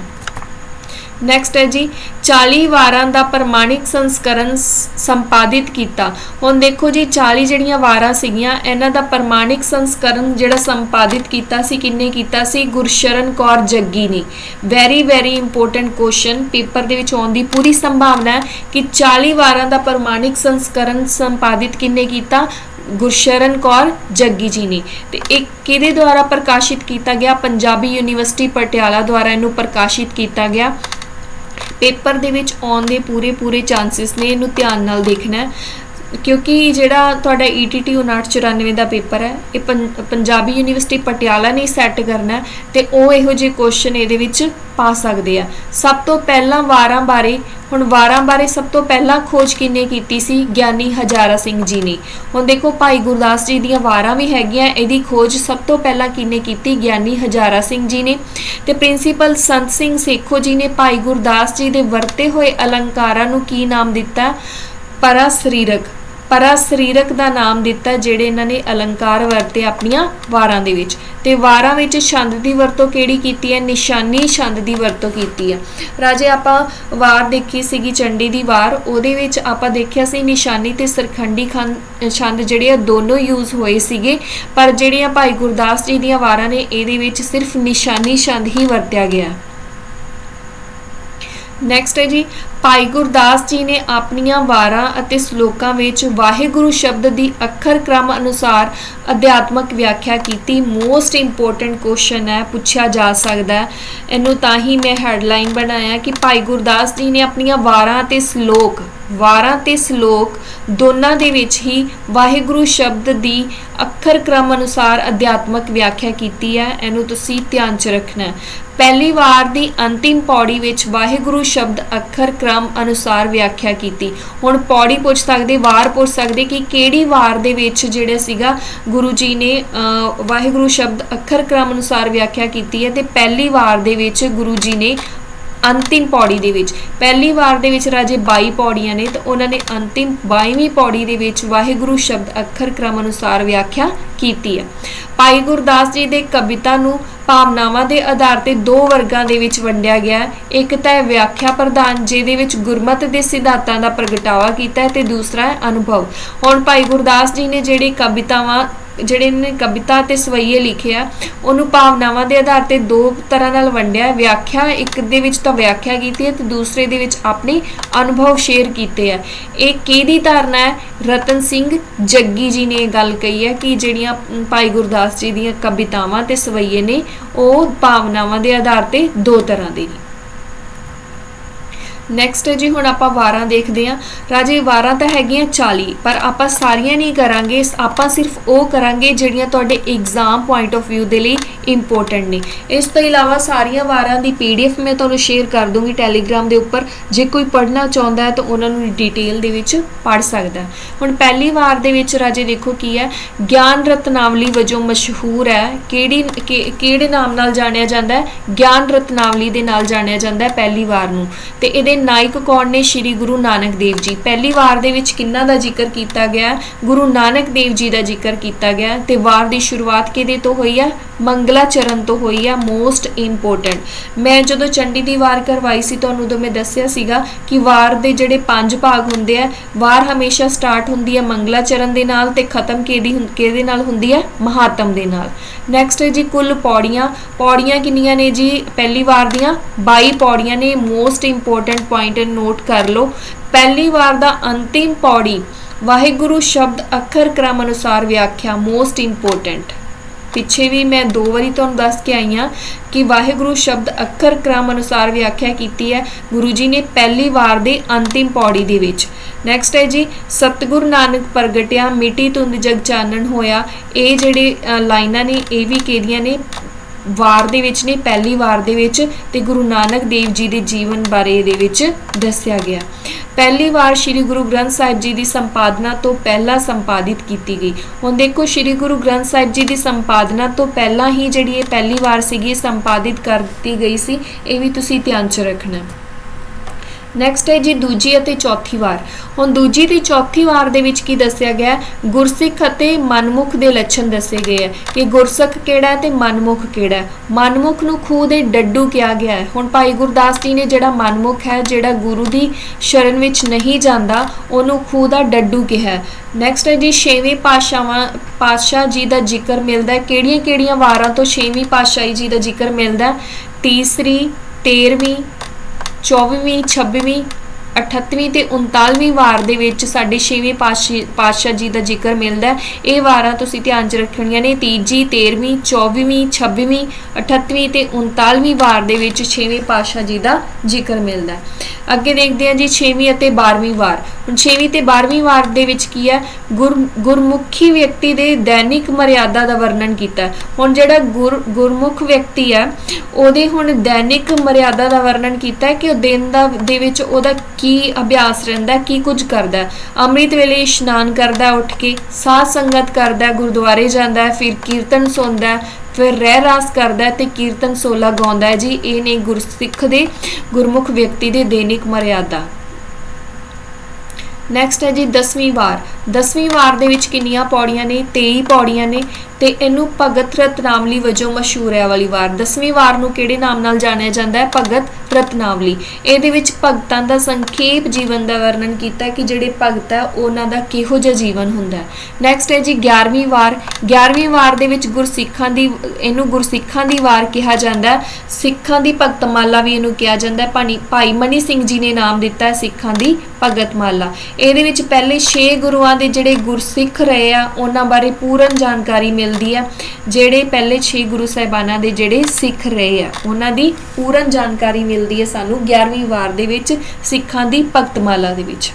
ਨੈਕਸਟ ਹੈ ਜੀ 40 ਵਾਰਾਂ ਦਾ ਪ੍ਰਮਾਣਿਕ ਸੰਸਕਰਨ ਸੰਪਾਦਿਤ ਕੀਤਾ। ਹੁਣ ਦੇਖੋ ਜੀ 40 ਜਿਹੜੀਆਂ ਵਾਰਾਂ ਸੀਗੀਆਂ, ਇਹਨਾਂ ਦਾ ਪ੍ਰਮਾਣਿਕ ਸੰਸਕਰਨ ਜਿਹੜਾ ਸੰਪਾਦਿਤ ਕੀਤਾ ਸੀ, ਕਿੰਨੇ ਕੀਤਾ ਸੀ? ਗੁਰਸ਼ਰਨ ਕੌਰ ਜੱਗੀ ਨੇ। Very very important question paper ਦੇ ਵਿੱਚ ਆਉਣ ਦੀ ਪੂਰੀ ਸੰਭਾਵਨਾ ਹੈ ਕਿ 40 ਵਾਰਾਂ ਦਾ ਪ੍ਰਮਾਣਿਕ ਸੰਸਕਰਨ ਸੰਪਾਦਿਤ ਕਿੰਨੇ ਕੀਤਾ? ਗੁਰਸ਼ਰਨ ਕੌਰ ਜੱਗੀ ਜੀ ਨੇ। ਤੇ ਇਹ ਕਿਹਦੇ ਦੁਆਰਾ ਪ੍ਰਕਾਸ਼ਿਤ ਕੀਤਾ ਗਿਆ? ਪੰਜਾਬੀ ਯੂਨੀਵਰਸਿਟੀ ਪਟਿਆਲਾ ਦੁਆਰਾ ਇਹਨੂੰ ਪ੍ਰਕਾਸ਼ਿਤ ਕੀਤਾ ਗਿਆ। ਪੇਪਰ ਦੇ ਵਿੱਚ ਆਉਣ ਦੇ ਪੂਰੇ ਪੂਰੇ ਚਾਂਸਸ ਨੇ ਇਹਨੂੰ ਧਿਆਨ ਨਾਲ ਦੇਖਣਾ ਕਿਉਂਕਿ ਜਿਹੜਾ ਤੁਹਾਡਾ E ETT 5994 ਦਾ ਪੇਪਰ ਹੈ, ਇਹ ਪੰ- ਪੰਜਾਬੀ ਯੂਨੀਵਰਸਿਟੀ ਪਟਿਆਲਾ ਨੇ ਸੈੱਟ ਕਰਨਾ ਹੈ ਤੇ ਉਹ ਇਹੋ ਜਿਹੇ ਕੁਐਸਚਨ ਇਹਦੇ ਵਿੱਚ ਪਾ ਸਕਦੇ ਆ। ਸਭ ਤੋਂ ਪਹਿਲਾਂ ਵਾਰਾਂ ਬਾਰੇ, ਹੁਣ ਵਾਰਾਂ ਬਾਰੇ ਸਭ ਤੋਂ ਪਹਿਲਾਂ ਖੋਜ ਕਿੰਨੇ ਕੀਤੀ ਸੀ? ਗਿਆਨੀ ਹਜ਼ਾਰਾ ਸਿੰਘ ਜੀ ਨੇ। ਹੁਣ ਦੇਖੋ ਭਾਈ ਗੁਰਦਾਸ ਜੀ ਦੀਆਂ ਵਾਰਾਂ ਵੀ ਹੈਗੀਆਂ, ਇਹਦੀ ਖੋਜ ਸਭ ਤੋਂ ਪਹਿਲਾਂ ਕਿੰਨੇ ਕੀਤੀ? ਗਿਆਨੀ ਹਜ਼ਾਰਾ ਸਿੰਘ ਜੀ ਨੇ। ਤੇ ਪ੍ਰਿੰਸੀਪਲ ਸੰਤ ਸਿੰਘ ਸੇਖੋ ਜੀ ਨੇ ਭਾਈ ਗੁਰਦਾਸ ਜੀ ਦੇ ਵਰਤੇ ਹੋਏ ਅਲੰਕਾਰਾਂ ਨੂੰ ਕੀ ਨਾਮ ਦਿੱਤਾ? ਪਰਾ ਸਰੀਰਕ। ਪਰਾ ਸਰੀਰਕ ਦਾ ਨਾਮ ਦਿੱਤਾ ਜਿਹੜੇ ਇਹਨਾਂ ਨੇ ਅਲੰਕਾਰ ਵਰਤੇ ਆਪਣੀਆਂ ਵਾਰਾਂ ਦੇ ਵਿੱਚ। ਤੇ ਵਾਰਾਂ ਵਿੱਚ ਛੰਦ ਦੀ ਵਰਤੋਂ ਕਿਹੜੀ ਕੀਤੀ ਹੈ? ਨਿਸ਼ਾਨੀ ਛੰਦ ਦੀ ਵਰਤੋਂ ਕੀਤੀ ਹੈ। ਰਾਜੇ, ਆਪਾਂ ਵਾਰ ਦੇਖੀ ਸੀਗੀ, ਚੰਡੀ ਦੀ ਵਾਰ। ਉਹਦੇ ਵਿੱਚ ਆਪਾਂ ਦੇਖਿਆ ਸੀ ਨਿਸ਼ਾਨੀ ਤੇ ਸਰਖੰਡੀ ਖੰ ਛੰਦ ਜਿਹੜੇ ਆ, ਦੋਨੋਂ ਯੂਜ਼ ਹੋਏ ਸੀਗੇ। ਪਰ ਜਿਹੜੀਆਂ ਭਾਈ ਗੁਰਦਾਸ ਜੀ ਦੀਆਂ ਵਾਰਾਂ ਨੇ, ਇਹਦੇ ਵਿੱਚ ਸਿਰਫ ਨਿਸ਼ਾਨੀ ਛੰਦ ਹੀ ਵਰਤਿਆ ਗਿਆ। ਨੈਕਸਟ ਹੈ ਜੀ ਭਾਈ ਗੁਰਦਾਸ ਜੀ ਨੇ ਆਪਣੀਆਂ ਵਾਰਾਂ ਅਤੇ ਸ਼ਲੋਕਾਂ ਵਿੱਚ ਵਾਹਿਗੁਰੂ ਸ਼ਬਦ ਦੀ ਅੱਖਰ ਕ੍ਰਮ ਅਨੁਸਾਰ ਅਧਿਆਤਮਕ ਵਿਆਖਿਆ ਕੀਤੀ। ਮੋਸਟ ਇੰਪੋਰਟੈਂਟ ਕੁਐਸਚਨ ਹੈ, ਪੁੱਛਿਆ ਜਾ ਸਕਦਾ ਹੈ। ਇਹਨੂੰ ਤਾਂ ਹੀ ਮੈਂ ਹੈਡਲਾਈਨ ਬਣਾਇਆ ਕਿ ਭਾਈ ਗੁਰਦਾਸ ਜੀ ਨੇ ਆਪਣੀਆਂ ਵਾਰਾਂ ਅਤੇ ਸ਼ਲੋਕ, ਵਾਰਾਂ ਤੇ ਸ਼ਲੋਕ ਦੋਨਾਂ ਦੇ ਵਿੱਚ ਹੀ ਵਾਹਿਗੁਰੂ ਸ਼ਬਦ ਦੀ ਅੱਖਰ ਕ੍ਰਮ ਅਨੁਸਾਰ ਅਧਿਆਤਮਕ ਵਿਆਖਿਆ ਕੀਤੀ ਹੈ। ਇਹਨੂੰ ਤੁਸੀਂ ਧਿਆਨ 'ਚ ਰੱਖਣਾ ਪਹਿਲੀ ਵਾਰ ਦੀ ਅੰਤਿਮ ਪੌੜੀ ਵਿੱਚ ਵਾਹਿਗੁਰੂ ਸ਼ਬਦ ਅੱਖਰ ਕ੍ਰਮ ਅਨੁਸਾਰ ਵਿਆਖਿਆ ਕੀਤੀ। ਹੁਣ ਪੌੜੀ ਪੁੱਛ ਸਕਦੇ ਵਾਰ ਪੁੱਛ ਸਕਦੇ ਕਿ ਕਿਹੜੀ ਵਾਰ ਦੇ ਵਿੱਚ ਜਿਹੜਾ ਸੀਗਾ ਗੁਰੂ ਜੀ ਨੇ ਅਹ, ਵਾਹਿਗੁਰੂ ਸ਼ਬਦ ਅੱਖਰ ਕ੍ਰਮ ਅਨੁਸਾਰ ਵਿਆਖਿਆ ਕੀਤੀ ਹੈ ਤੇ ਪਹਿਲੀ ਵਾਰ ਦੇ ਵਿੱਚ ਗੁਰੂ ਜੀ ਨੇ ਅੰਤਿਮ ਪੌੜੀ ਦੇ ਵਿੱਚ। ਪਹਿਲੀ ਵਾਰ ਦੇ ਵਿੱਚ ਰਾਜੇ 22 ਪੌੜੀਆਂ ਨੇ ਤਾਂ ਉਹਨਾਂ ਨੇ ਅੰਤਿਮ 22ਵੀਂ ਪੌੜੀ ਦੇ ਵਿੱਚ ਵਾਹਿਗੁਰੂ ਸ਼ਬਦ ਅੱਖਰ ਕ੍ਰਮ ਅਨੁਸਾਰ ਵਿਆਖਿਆ ਕੀਤੀ ਹੈ ਭਾਈ ਗੁਰਦਾਸ ਜੀ ਦੇ ਕਵਿਤਾ ਨੂੰ ਭਾਵਨਾਵਾਂ ਦੇ ਆਧਾਰ ਤੇ ਦੋ ਵਰਗਾਂ ਦੇ ਵਿੱਚ ਵੰਡਿਆ ਗਿਆ ਹੈ। ਇੱਕ ਤਾਂ ਹੈ ਵਿਆਖਿਆ ਪ੍ਰਧਾਨ, ਜਿਹਦੇ ਵਿੱਚ ਗੁਰਮਤ ਦੇ ਸਿਧਾਂਤਾਂ ਦਾ ਪ੍ਰਗਟਾਵਾ ਕੀਤਾ ਹੈ ਤੇ ਦੂਸਰਾ ਹੈ ਅਨੁਭਵ। ਹੁਣ ਭਾਈ ਗੁਰਦਾਸ ਜੀ ਨੇ ਜਿਹੜੀ ਕਵਿਤਾਵਾਂ ਜਿਹੜੇ ਨੇ ਕਵਿਤਾ ਤੇ ਸਵਈਏ ਲਿਖਿਆ ਉਹਨੂੰ ਭਾਵਨਾਵਾਂ ਦੇ ਆਧਾਰ ਤੇ ਦੋ ਤਰ੍ਹਾਂ ਨਾਲ ਵੰਡਿਆ, ਵਿਆਖਿਆ, ਇੱਕ ਦੇ ਵਿੱਚ ਤਾਂ ਵਿਆਖਿਆ ਕੀਤੀ ਹੈ ਤੇ ਦੂਸਰੇ ਦੇ ਵਿੱਚ ਆਪਣੇ ਅਨੁਭਵ ਸ਼ੇਅਰ ਕੀਤੇ ਆ। ਇਹ ਕਿਹਦੀ ਧਾਰਨਾ ਹੈ? ਰਤਨ ਸਿੰਘ ਜੱਗੀ ਜੀ ਨੇ ਇਹ ਗੱਲ ਕਹੀ ਹੈ ਕਿ ਜਿਹੜੀਆਂ ਭਾਈ ਗੁਰਦਾਸ ਜੀ ਦੀਆਂ ਕਵਿਤਾਵਾਂ ਤੇ ਸਵਈਏ ਨੇ, ਉਹ ਭਾਵਨਾਵਾਂ ਦੇ ਆਧਾਰ ਤੇ ਦੋ ਤਰ੍ਹਾਂ ਦੇ ਨੇ। ਨੈਕਸਟ ਜੀ ਹੁਣ ਆਪਾਂ ਵਾਰਾਂ ਦੇਖਦੇ ਹਾਂ। ਰਾਜੇ, ਵਾਰਾਂ ਤਾਂ ਹੈਗੀਆਂ 40 ਪਰ ਆਪਾਂ ਸਾਰੀਆਂ ਨਹੀਂ ਕਰਾਂਗੇ। ਆਪਾਂ ਸਿਰਫ ਉਹ ਕਰਾਂਗੇ ਜਿਹੜੀਆਂ ਤੁਹਾਡੇ ਐਗਜ਼ਾਮ ਪੁਆਇੰਟ ਆਫ View ਦੇ ਲਈ ਇੰਪੋਰਟੈਂਟ ਨੇ। ਇਸ ਤੋਂ ਇਲਾਵਾ ਸਾਰੀਆਂ ਵਾਰਾਂ ਦੀ ਪੀਡੀਐਫ ਮੈਂ ਤੁਹਾਨੂੰ ਸ਼ੇਅਰ ਕਰ ਦੂੰਗੀ ਟੈਲੀਗ੍ਰਾਮ ਦੇ ਉੱਪਰ। ਜੇ ਕੋਈ ਪੜ੍ਹਨਾ ਚਾਹੁੰਦਾ ਹੈ ਤਾਂ ਉਹਨਾਂ ਨੂੰ ਡਿਟੇਲ ਦੇ ਵਿੱਚ ਪੜ੍ਹ ਸਕਦਾ ਹੁਣ ਪਹਿਲੀ ਵਾਰ ਦੇ ਵਿੱਚ ਰਾਜੇ ਦੇਖੋ ਕੀ ਹੈ। ਗਿਆਨ ਰਤਨਾਵਲੀ ਵਜੋਂ ਮਸ਼ਹੂਰ ਹੈ। ਕਿਹੜੀ, ਕਿ- ਕਿਹੜੇ ਨਾਮ ਨਾਲ ਜਾਣਿਆ ਜਾਂਦਾ ਹੈ? ਗਿਆਨ ਰਤਨਾਵਲੀ ਦੇ ਨਾਲ ਜਾਣਿਆ ਜਾਂਦਾ ਹੈ ਪਹਿਲੀ ਵਾਰ ਨੂੰ। ਤੇ ਇਹਦੇ ਨਾਇਕ ਕੌਣ ਨੇ? ਸ੍ਰੀ ਗੁਰੂ ਨਾਨਕ ਦੇਵ ਜੀ। ਪਹਿਲੀ ਵਾਰ ਦੇ ਵਿੱਚ ਕਿੰਨਾ ਦਾ ਜ਼ਿਕਰ ਕੀਤਾ ਗਿਆ? ਗੁਰੂ ਨਾਨਕ ਦੇਵ ਜੀ ਦਾ ਜ਼ਿਕਰ ਕੀਤਾ ਗਿਆ ਹੈ ਤੇ ਵਾਰ ਦੀ ਸ਼ੁਰੂਆਤ ਕਿਹਦੇ ਤੋਂ ਹੋਈ ਹੈ ਮੰਗਲਾਚਰਨ ਤੋਂ ਹੋਈ ਹੈ ਮੋਸਟ ਇੰਪੋਰਟੈਂਟ ਮੈਂ ਜਦੋਂ ਚੰਡੀ ਦੀ ਵਾਰ ਕਰਵਾਈ ਸੀ, ਤੁਹਾਨੂੰ ਉਦੋਂ ਮੈਂ ਦੱਸਿਆ ਸੀਗਾ ਕਿ ਵਾਰ ਦੇ ਜਿਹੜੇ ਪੰਜ ਭਾਗ ਹੁੰਦੇ ਆ, ਵਾਰ ਹਮੇਸ਼ਾ ਸਟਾਰਟ ਹੁੰਦੀ ਹੈ ਮੰਗਲਾ ਚਰਨ ਦੇ ਨਾਲ ਤੇ ਖਤਮ ਕਿਹਦੀ ਕਿਹਦੇ ਨਾਲ ਹੁੰਦੀ ਹੈ ਮਹਾਤਮ ਦੇ ਨਾਲ। ਨੈਕਸਟ ਹੈ ਜੀ, ਕੁੱਲ ਪੌੜੀਆਂ। ਪੌੜੀਆਂ ਕਿੰਨੀਆਂ ਨੇ ਜੀ? ਪਹਿਲੀ ਵਾਰ ਦੀਆਂ 22 ਪੌੜੀਆਂ ਨੇ। ਮੋਸਟ ਇੰਪੋਰਟੈਂਟ ਪੁਆਇੰਟ ਨੋਟ ਕਰ ਲਓ। ਪਹਿਲੀ ਵਾਰ ਦਾ ਅੰਤਿਮ ਪੌੜੀ ਵਾਹਿਗੁਰੂ ਸ਼ਬਦ ਅੱਖਰ ਕ੍ਰਮ ਅਨੁਸਾਰ ਵਿਆਖਿਆ ਮੋਸਟ ਇੰਪੋਰਟੈਂਟ ਪਿੱਛੇ ਵੀ ਮੈਂ ਦੋ ਵਾਰੀ ਤੁਹਾਨੂੰ ਦੱਸ ਕੇ ਆਈ ਹਾਂ ਕਿ ਵਾਹਿਗੁਰੂ ਸ਼ਬਦ ਅੱਖਰ ਕ੍ਰਮ ਅਨੁਸਾਰ ਵਿਆਖਿਆ ਕੀਤੀ ਹੈ। ਗੁਰੂ ਜੀ ਨੇ ਪਹਿਲੀ ਵਾਰ ਦੇ ਅੰਤਿਮ ਪੌੜੀ ਦੇ ਵਿੱਚ। ਨੈਕਸਟ ਹੈ ਜੀ, ਸਤਿਗੁਰ ਨਾਨਕ ਪ੍ਰਗਟਿਆ, ਮਿੱਟੀ ਧੁੰਦ ਜਗ ਚਾਨਣ ਹੋਇਆ। ਇਹ ਜਿਹੜੇ ਲਾਈਨਾਂ ਨੇ, ਇਹ ਵੀ ਕਿਹਦੀਆਂ ਨੇ? ਵਾਰ ਦੇ ਵਿੱਚ ਨੇ, ਪਹਿਲੀ ਵਾਰ ਦੇ ਵਿੱਚ ਤੇ ਗੁਰੂ ਨਾਨਕ ਦੇਵ ਜੀ ਦੇ ਜੀਵਨ ਬਾਰੇ ਦੇ ਵਿੱਚ ਦੱਸਿਆ ਗਿਆ। ਪਹਿਲੀ ਵਾਰ ਸ੍ਰੀ ਗੁਰੂ ਗ੍ਰੰਥ ਸਾਹਿਬ ਜੀ ਦੀ ਸੰਪਾਦਨਾ ਤੋਂ ਪਹਿਲਾਂ ਸੰਪਾਦਿਤ ਕੀਤੀ ਗਈ। ਹੁਣ ਦੇਖੋ, ਸ੍ਰੀ ਗੁਰੂ ਗ੍ਰੰਥ ਸਾਹਿਬ ਜੀ ਦੀ ਸੰਪਾਦਨਾ ਤੋਂ ਪਹਿਲਾਂ ਹੀ ਜਿਹੜੀ ਇਹ ਪਹਿਲੀ ਵਾਰ ਸੀਗੀ ਸੰਪਾਦਿਤ ਕਰ ਦਿੱਤੀ ਗਈ ਸੀ, ਇਹ ਵੀ ਤੁਸੀਂ ਧਿਆਨ 'ਚ ਰੱਖਣਾ। ਨੈਕਸਟ ਹੈ ਜੀ ਦੂਜੀ ਅਤੇ ਚੌਥੀ ਵਾਰ। ਹੁਣ ਦੂਜੀ ਤੇ ਚੌਥੀ ਵਾਰ ਦੇ ਵਿੱਚ ਕੀ ਦੱਸਿਆ ਗਿਆ ਗੁਰਸਿੱਖ ਅਤੇ ਮਨਮੁਖ ਦੇ ਲੱਛਣ ਦੱਸੇ ਗਏ ਹੈ ਕਿ ਗੁਰਸਿੱਖ ਕਿਹੜਾ ਹੈ ਤੇ ਮਨਮੁਖ ਕਿਹੜਾ ਹੈ? ਮਨਮੁਖ ਨੂੰ ਖੂਹ ਦੇ ਡੱਡੂ ਕਿਹਾ ਗਿਆ ਹੈ। ਹੁਣ ਭਾਈ ਗੁਰਦਾਸ ਜੀ ਨੇ ਜਿਹੜਾ ਮਨਮੁਖ ਹੈ, ਜਿਹੜਾ ਗੁਰੂ ਦੀ ਸ਼ਰਨ ਵਿੱਚ ਨਹੀਂ ਜਾਂਦਾ, ਉਹਨੂੰ ਖੂਹ ਦਾ ਡੱਡੂ ਕਿਹਾ ਨੈਕਸਟ ਹੈ ਜੀ, ਛੇਵੇਂ ਪਾਤਸ਼ਾਹਾਂ, ਪਾਤਸ਼ਾਹ ਜੀ ਦਾ ਜ਼ਿਕਰ ਮਿਲਦਾ ਹੈ। ਕਿਹੜੀਆਂ ਕਿਹੜੀਆਂ ਵਾਰਾਂ ਤੋਂ ਛੇਵੀਂ ਪਾਤਸ਼ਾਹੀ ਜੀ ਦਾ ਜ਼ਿਕਰ ਮਿਲਦਾ ਤੀਸਰੀ 13ਵੀਂ 24ਵੀਂ 26ਵੀਂ 38ਵੀਂ ਤੇ 39ਵੀਂ ਵਾਰ ਦੇ ਵਿੱਚ ਸਾਡੇ 6ਵੇਂ ਪਾਤਸ਼ਾਹ ਜੀ ਦਾ ਜ਼ਿਕਰ ਮਿਲਦਾ ਹੈ। ਇਹ ਵਾਰਾਂ ਤੁਸੀਂ ਧਿਆਨ 'ਚ ਰੱਖਣੀਆਂ ਨੇ। ਤੀਜੀ 13ਵੀਂ 24ਵੀਂ 26ਵੀਂ 38ਵੀਂ ਤੇ 39ਵੀਂ ਵਾਰ ਦੇ ਵਿੱਚ 6ਵੇਂ ਪਾਤਸ਼ਾਹ ਜੀ ਦਾ ਜ਼ਿਕਰ ਮਿਲਦਾ ਹੈ। ਅੱਗੇ ਦੇਖਦੇ ਹਾਂ ਜੀ 6ਵੀਂ ਅਤੇ 12ਵੀਂ ਵਾਰ। ਹੁਣ 6ਵੀਂ ਤੇ 12ਵੀਂ ਵਾਰ ਦੇ ਵਿੱਚ ਕੀ ਹੈ? ਗੁਰ, ਗੁਰਮੁਖੀ ਵਿਅਕਤੀ ਦੇ ਦੈਨਿਕ ਮਰਿਆਦਾ ਦਾ ਵਰਣਨ ਕੀਤਾ ਹੁਣ ਜਿਹੜਾ ਗੁਰ, ਗੁਰਮੁਖ ਵਿਅਕਤੀ ਹੈ, ਉਹਦੇ ਹੁਣ ਦੈਨਿਕ ਮਰਿਆਦਾ ਦਾ ਵਰਣਨ ਕੀਤਾ ਕਿ ਉਹ ਦਿਨ ਦਾ, ਦੇ ਵਿੱਚ ਉਹਦਾ ਕੀ ਅਭਿਆਸ ਰਹਿੰਦਾ ਕੀ ਕੁਝ ਕਰਦਾ ਅੰਮ੍ਰਿਤ ਵੇਲੇ ਇਸ਼ਨਾਨ ਕਰਦਾ ਉੱਠ ਕੇ ਸਾਧ ਸੰਗਤ ਕਰਦਾ ਗੁਰਦੁਆਰੇ ਜਾਂਦਾ ਫਿਰ ਕੀਰਤਨ ਸੁਣਦਾ ਫਿਰ ਰਹਿ ਰਾਸ ਕਰਦਾ ਹੈ ਤੇ ਕੀਰਤਨ ਸੋਲਾ ਗਾਉਂਦਾ ਹੈ ਜੀ। ਇਹ ਨੇ ਗੁਰਸਿੱਖ ਦੇ ਗੁਰਮੁਖ ਵਿਅਕਤੀ ਦੇ ਦੈਨਿਕ ਮਰਿਆਦਾ। ਨੈਕਸਟ ਹੈ ਜੀ 10ਵੀਂ ਵਾਰ। 10ਵੀਂ ਵਾਰ ਦੇ ਵਿੱਚ ਕਿੰਨੀਆਂ ਪੌੜੀਆਂ ਨੇ? 23 ਪੌੜੀਆਂ ਨੇ। ਤੇ ਇਹਨੂੰ ਭਗਤ ਰਤਨਾਵਲੀ ਵਜੋਂ ਮਸ਼ਹੂਰ ਹੈ ਵਾਲੀ ਵਾਰ। 10ਵੀਂ ਵਾਰ ਨੂੰ ਕਿਹੜੇ ਨਾਮ ਨਾਲ ਜਾਣਿਆ ਜਾਂਦਾ ਹੈ? ਭਗਤ ਰਤਨਾਵਲੀ। ਇਹਦੇ ਵਿੱਚ ਭਗਤਾਂ ਦਾ ਸੰਖੇਪ ਜੀਵਨ ਦਾ ਵਰਣਨ ਕੀਤਾ ਕਿ ਜਿਹੜੇ ਭਗਤ ਹੈ, ਉਹਨਾਂ ਦਾ ਕਿਹੋ ਜਿਹਾ ਜੀਵਨ ਹੁੰਦਾ ਹੈ। ਨੈਕਸਟ ਹੈ ਜੀ 11ਵੀਂ ਵਾਰ। 11ਵੀਂ ਵਾਰ ਦੇ ਵਿੱਚ ਗੁਰਸਿੱਖਾਂ ਦੀ, ਇਹਨੂੰ ਗੁਰਸਿੱਖਾਂ ਦੀ ਵਾਰ ਕਿਹਾ ਜਾਂਦਾ ਹੈ। ਸਿੱਖਾਂ ਦੀ ਭਗਤਮਾਲਾ ਵੀ ਇਹਨੂੰ ਕਿਹਾ ਜਾਂਦਾ ਹੈ। ਭਾਈ ਮਨੀ ਸਿੰਘ ਜੀ ਨੇ ਨਾਮ ਦਿੱਤਾ ਹੈ ਸਿੱਖਾਂ ਦੀ ਭਗਤਮਾਲਾ। ਇਹਦੇ ਵਿੱਚ ਪਹਿਲੇ 6 ਗੁਰੂਆਂ ਦੇ ਜਿਹੜੇ ਗੁਰਸਿੱਖ ਰਹੇ ਆ, ਉਹਨਾਂ ਬਾਰੇ ਪੂਰਨ ਜਾਣਕਾਰੀ ਮਿਲ ਮਿਲਦੀ ਆ। ਜਿਹੜੇ ਪਹਿਲੇ 6 ਗੁਰੂ ਸਾਹਿਬਾਨਾਂ ਦੇ ਜਿਹੜੇ ਸਿੱਖ ਰਹੇ ਆ, ਉਹਨਾਂ ਦੀ ਪੂਰਨ ਜਾਣਕਾਰੀ ਮਿਲਦੀ ਹੈ ਸਾਨੂੰ 11ਵੀਂ ਵਾਰ ਦੇ ਵਿੱਚ ਸਿੱਖਾਂ ਦੀ ਭਗਤਮਾਲਾ ਦੇ ਵਿੱਚ।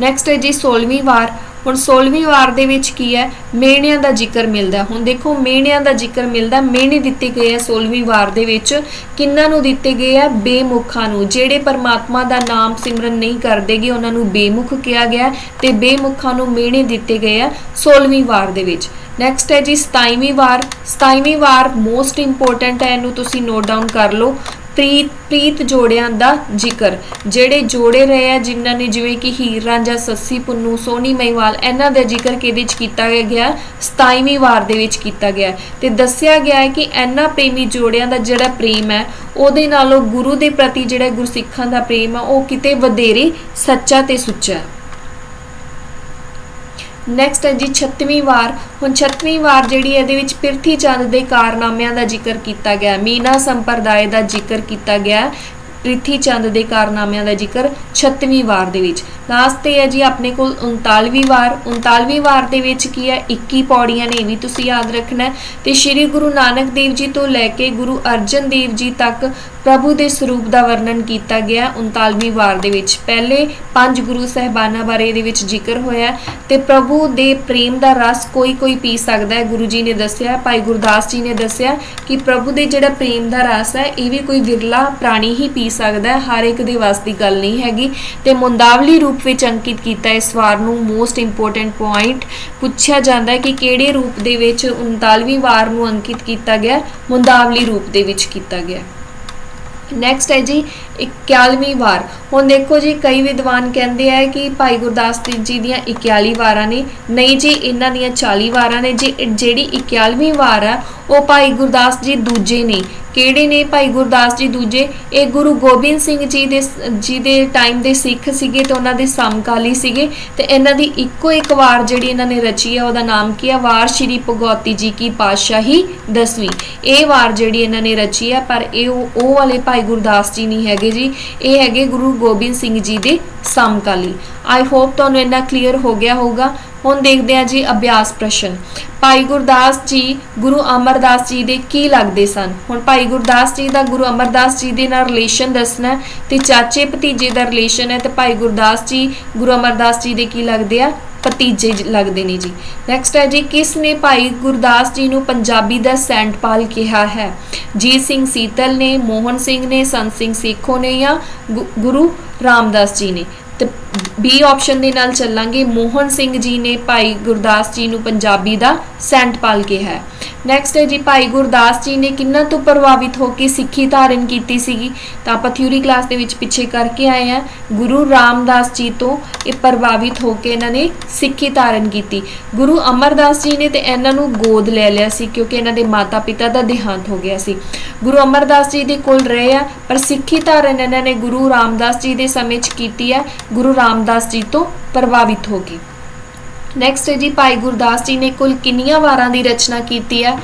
ਨੈਕਸਟ ਹੈ ਜੀ 16ਵੀਂ ਵਾਰ। ਹੁਣ 16ਵੀਂ ਵਾਰ ਦੇ ਵਿੱਚ ਕੀ ਹੈ? ਮੇਣਿਆਂ ਦਾ ਜ਼ਿਕਰ ਮਿਲਦਾ ਹੁਣ ਦੇਖੋ, ਮੇਣਿਆਂ ਦਾ ਜ਼ਿਕਰ ਮਿਲਦਾ ਮੇਹਣੇ ਦਿੱਤੇ ਗਏ ਆ 16ਵੀਂ ਵਾਰ ਦੇ ਵਿੱਚ। ਕਿੰਨਾਂ ਨੂੰ ਦਿੱਤੇ ਗਏ ਆ ਬੇਮੁਖਾਂ ਨੂੰ। ਜਿਹੜੇ ਪਰਮਾਤਮਾ ਦਾ ਨਾਮ ਸਿਮਰਨ ਨਹੀਂ ਕਰਦੇਗੇ, ਉਹਨਾਂ ਨੂੰ ਬੇਮੁਖ ਕਿਹਾ ਗਿਆ ਹੈ ਤੇ ਬੇਮੁਖਾਂ ਨੂੰ ਮੇਣੇ ਦਿੱਤੇ ਗਏ ਆ 16ਵੀਂ ਵਾਰ ਦੇ ਵਿੱਚ। ਨੈਕਸਟ ਹੈ ਜੀ 27ਵੀਂ ਵਾਰ। 27ਵੀਂ ਵਾਰ ਮੋਸਟ ਇੰਪੋਰਟੈਂਟ ਹੈ, ਇਹਨੂੰ ਤੁਸੀਂ ਨੋਟ ਡਾਊਨ ਕਰ ਲਓ। ਪ੍ਰੀਤ ਪ੍ਰੀਤ ਜੋੜਿਆਂ ਦਾ ਜ਼ਿਕਰ। ਜਿਹੜੇ ਜੋੜੇ ਰਹੇ ਆ, ਜਿਨ੍ਹਾਂ ਨੇ ਜਿਵੇਂ ਕਿ ਹੀਰ ਰਾਂਝਾ, ਸੱਸੀ ਪੁੰਨੂ, ਸੋਨੀ ਮਹੀਵਾਲ, ਇਹਨਾਂ ਦਾ ਜ਼ਿਕਰ ਕਿਹਦੇ ਵਿੱਚ ਕੀਤਾ ਗਿਆ? 27ਵੀਂ ਵਾਰ ਦੇ ਵਿੱਚ ਕੀਤਾ ਗਿਆ ਤੇ ਦੱਸਿਆ ਗਿਆ ਹੈ ਕਿ ਇਹਨਾਂ ਪ੍ਰੇਮੀ ਜੋੜਿਆਂ ਦਾ ਜਿਹੜਾ ਪ੍ਰੇਮ ਹੈ, ਉਹਦੇ ਨਾਲੋਂ ਗੁਰੂ ਦੇ ਪ੍ਰਤੀ ਜਿਹੜਾ ਗੁਰਸਿੱਖਾਂ ਦਾ ਪ੍ਰੇਮ ਆ, ਉਹ ਕਿਤੇ ਵਧੇਰੇ ਸੱਚਾ ਤੇ ਸੁੱਚਾ ਨੈਕਸਟ ਹੈ ਜੀ 36ਵੀਂ ਵਾਰ। ਹੁਣ 36ਵੀਂ ਵਾਰ ਜਿਹੜੀ ਹੈ ਇਹਦੇ ਵਿੱਚ ਪ੍ਰਿਥੀ ਚੰਦ ਦੇ ਕਾਰਨਾਮਿਆਂ ਦਾ ਜ਼ਿਕਰ ਕੀਤਾ ਗਿਆ ਮੀਨਾ ਸੰਪਰਦਾਇ ਦਾ ਜ਼ਿਕਰ ਕੀਤਾ ਗਿਆ ਪ੍ਰਿਥੀ ਚੰਦ ਦੇ ਕਾਰਨਾਮਿਆਂ ਦਾ ਜ਼ਿਕਰ 36ਵੀਂ ਵਾਰ ਦੇ ਵਿੱਚ। ਲਾਸਟ ਤੇ ਹੈ ਜੀ ਆਪਣੇ ਕੋਲ 39ਵੀਂ ਵਾਰ। 39ਵੀਂ ਵਾਰ ਦੇ ਵਿੱਚ ਕੀ ਹੈ? 21 ਪੌੜੀਆਂ ਨੇ ਇਹ ਵੀ ਤੁਸੀਂ ਯਾਦ ਰੱਖਣਾ ਹੈ। ਤੇ ਸ੍ਰੀ ਗੁਰੂ ਨਾਨਕ ਦੇਵ ਜੀ ਤੋਂ ਲੈ ਕੇ ਗੁਰੂ ਅਰਜਨ ਦੇਵ ਜੀ ਤੱਕ ਪ੍ਰਭੂ ਦੇ ਸਰੂਪ ਦਾ ਵਰਣਨ ਕੀਤਾ ਗਿਆ ਹੈ 39ਵੀਂ ਵਾਰ ਦੇ ਵਿੱਚ। ਪਹਿਲੇ ਪੰਜ ਗੁਰੂ ਸਹਿਬਾਨਾਂ ਬਾਰੇ ਇਹਦੇ ਵਿੱਚ ਜ਼ਿਕਰ ਹੋਇਆ ਹੈ ਤੇ ਪ੍ਰਭੂ ਦੇ ਪ੍ਰੇਮ ਦਾ ਰਸ ਕੋਈ ਕੋਈ ਪੀ ਸਕਦਾ ਹੈ। ਗੁਰੂ ਜੀ ਨੇ ਦੱਸਿਆ, ਭਾਈ ਗੁਰਦਾਸ ਜੀ ਨੇ ਦੱਸਿਆ ਕਿ ਪ੍ਰਭੂ ਦੇ ਜਿਹੜਾ ਪ੍ਰੇਮ ਦਾ ਰਸ ਹੈ, ਇਹ ਵੀ ਕੋਈ ਵਿਰਲਾ ਪ੍ਰਾਣੀ ਹੀ ਪੀ ਸਕਦਾ ਹੈ। ਹਰ ਇੱਕ ਦੇ ਵੱਸ ਦੀ ਗੱਲ ਨਹੀਂ ਹੈਗੀ ਤੇ ਮੁੰਦਾਵਲੀ ਰੂਪ ਵਿੱਚ ਅੰਕਿਤ ਕੀਤਾ ਇਸ ਵਾਰ ਨੂੰ। ਮੋਸਟ ਇੰਪੋਰਟੈਂਟ ਪੁਆਇੰਟ ਪੁੱਛਿਆ ਜਾਂਦਾ ਹੈ ਕਿ ਕਿਹੜੇ ਰੂਪ ਦੇ ਵਿੱਚ 39ਵੀਂ ਵਾਰ ਨੂੰ ਅੰਕਿਤ ਕੀਤਾ ਗਿਆ, ਮੁੰਦਾਵਲੀ ਰੂਪ ਦੇ ਵਿੱਚ ਕੀਤਾ ਗਿਆ। ਨੈਕਸਟ ਹੈ ਜੀ 41ਵੀਂ ਵਾਰ। ਹੁਣ ਦੇਖੋ ਜੀ, ਕਈ ਵਿਦਵਾਨ ਕਹਿੰਦੇ ਆ ਕਿ ਭਾਈ ਗੁਰਦਾਸ ਜੀ ਦੀਆਂ 41 ਵਾਰਾਂ ਨੇ। ਨਹੀਂ ਜੀ, ਇਹਨਾਂ ਦੀਆਂ 40 ਵਾਰਾਂ ਨੇ। ਜੀ ਜਿਹੜੀ 41ਵੀਂ ਵਾਰ ਆ, ਉਹ ਭਾਈ ਗੁਰਦਾਸ ਜੀ ਦੂਜੇ ਨੇ। ਕਿਹੜੇ ਨੇ ਭਾਈ ਗੁਰਦਾਸ ਜੀ ਦੂਜੇ? ਇਹ ਗੁਰੂ ਗੋਬਿੰਦ ਸਿੰਘ ਜੀ ਦੇ ਜੀ ਦੇ ਟਾਈਮ ਦੇ ਸਿੱਖ ਸੀਗੇ ਤੇ ਉਹਨਾਂ ਦੇ ਸਮਕਾਲੀ ਸੀਗੇ। ਤੇ ਇਹਨਾਂ ਦੀ ਇੱਕੋ ਇੱਕ ਵਾਰ ਜਿਹੜੀ ਇਹਨਾਂ ਨੇ ਰਚੀ ਹੈ ਉਹਦਾ ਨਾਮ ਕੀ ਹੈ ਵਾਰ ਸ਼੍ਰੀ ਭਗਵਤੀ ਜੀ ਕੀ ਪਾਤਸ਼ਾਹੀ ਦਸਵੀਂ। ਇਹ ਵਾਰ ਜਿਹੜੀ ਇਹਨਾਂ ਨੇ ਰਚੀ ਹੈ ਪਰ ਇਹ ਉਹ ਉਹ ਵਾਲੇ ਭਾਈ ਗੁਰਦਾਸ ਜੀ ਨਹੀਂ ਹੈਗੇ ਜੀ। ਇਹ ਹੈਗੇ ਗੁਰੂ ਗੋਬਿੰਦ ਸਿੰਘ ਜੀ ਦੇ ਸਮਕਾਲੀ। ਆਈ ਹੋਪ ਤੁਹਾਨੂੰ ਇੰਨਾ ਕਲੀਅਰ ਹੋ ਗਿਆ ਹੋਊਗਾ। ਹੁਣ ਦੇਖਦੇ ਹਾਂ ਜੀ ਅਭਿਆਸ ਪ੍ਰਸ਼ਨ। ਭਾਈ ਗੁਰਦਾਸ ਜੀ, ਗੁਰੂ ਅਮਰਦਾਸ ਜੀ ਦੇ ਕੀ ਲੱਗਦੇ ਸਨ? ਹੁਣ ਭਾਈ ਗੁਰਦਾਸ ਜੀ ਦਾ ਗੁਰੂ ਅਮਰਦਾਸ ਜੀ ਦੇ ਨਾਲ ਰਿਲੇਸ਼ਨ ਦੱਸਣਾ ਹੈ ਤੇ ਚਾਚੇ ਭਤੀਜੇ ਦਾ ਰਿਲੇਸ਼ਨ ਹੈ ਤੇ ਭਾਈ ਗੁਰਦਾਸ ਜੀ, ਗੁਰੂ ਅਮਰਦਾਸ ਜੀ ਦੇ ਕੀ ਲੱਗਦੇ ਆ? ਭਤੀਜੇ ਲੱਗਦੇ ਨੇ ਜੀ। ਨੈਕਸਟ ਹੈ ਜੀ, ਕਿਸ ਨੇ ਭਾਈ ਗੁਰਦਾਸ ਜੀ ਨੂੰ ਪੰਜਾਬੀ ਦਾ ਸੈਂਟਪਾਲ ਕਿਹਾ ਹੈ? ਜੀਤ ਸਿੰਘ ਸੀਤਲ ਨੇ, ਮੋਹਨ ਸਿੰਘ ਨੇ, ਸੰਤ ਸਿੰਘ ਸੇਖੋ ਨੇ ਜਾਂ ਗੁ- ਗੁਰੂ ਰਾਮਦਾਸ ਜੀ ਨੇ? ਤੇ ਬੀ ਆਪਸ਼ਨ ਦੇ ਨਾਲ ਚੱਲਾਂਗੇ। ਮੋਹਨ ਸਿੰਘ ਜੀ ਨੇ ਭਾਈ ਗੁਰਦਾਸ ਜੀ ਨੂੰ ਪੰਜਾਬੀ ਦਾ ਸੈਂਟ ਪਾਲ ਕਿਹਾ ਹੈ। ਨੈਕਸਟ ਹੈ ਜੀ, ਭਾਈ ਗੁਰਦਾਸ ਜੀ ਨੇ ਕਿੰਨਾ ਤੋਂ ਪ੍ਰਭਾਵਿਤ ਹੋ ਕੇ ਸਿੱਖੀ ਧਾਰਨ ਕੀਤੀ ਸੀਗੀ? ਤਾਂ ਆਪਾਂ ਥਿਊਰੀ ਕਲਾਸ ਦੇ ਵਿੱਚ ਪਿੱਛੇ ਕਰਕੇ ਆਏ ਆ ਗੁਰੂ ਰਾਮਦਾਸ ਜੀ ਤੋਂ ਇਹ ਪ੍ਰਭਾਵਿਤ ਹੋ ਕੇ ਇਹਨਾਂ ਨੇ ਸਿੱਖੀ ਧਾਰਨ ਕੀਤੀ। ਗੁਰੂ ਅਮਰਦਾਸ ਜੀ ਨੇ ਤੇ ਇਹਨਾਂ ਨੂੰ ਗੋਦ ਲੈ ਲਿਆ ਸੀ, ਕਿਉਂਕਿ ਇਹਨਾਂ ਦੇ ਮਾਤਾ-ਪਿਤਾ ਦਾ ਦੇਹਾਂਤ ਹੋ ਗਿਆ ਸੀ। ਗੁਰੂ ਅਮਰਦਾਸ ਜੀ ਦੇ ਕੋਲ ਰਹੇ ਆ, ਪਰ ਸਿੱਖੀ ਧਾਰਨ ਇਹਨਾਂ ਨੇ ਗੁਰੂ ਰਾਮਦਾਸ ਜੀ ਦੇ ਸਮੇਂ 'ਚ ਕੀਤੀ ਹੈ। ਗੁਰੂ ਰਾਮਦਾਸ ਜੀ ਤੋਂ ਪ੍ਰਭਾਵਿਤ ਹੋ ਗਈ। ਨੈਕਸਟ ਹੈ ਜੀ, ਭਾਈ ਗੁਰਦਾਸ ਜੀ ਨੇ ਕੁੱਲ ਕਿੰਨੀਆਂ ਵਾਰਾਂ ਦੀ ਰਚਨਾ ਕੀਤੀ ਹੈ?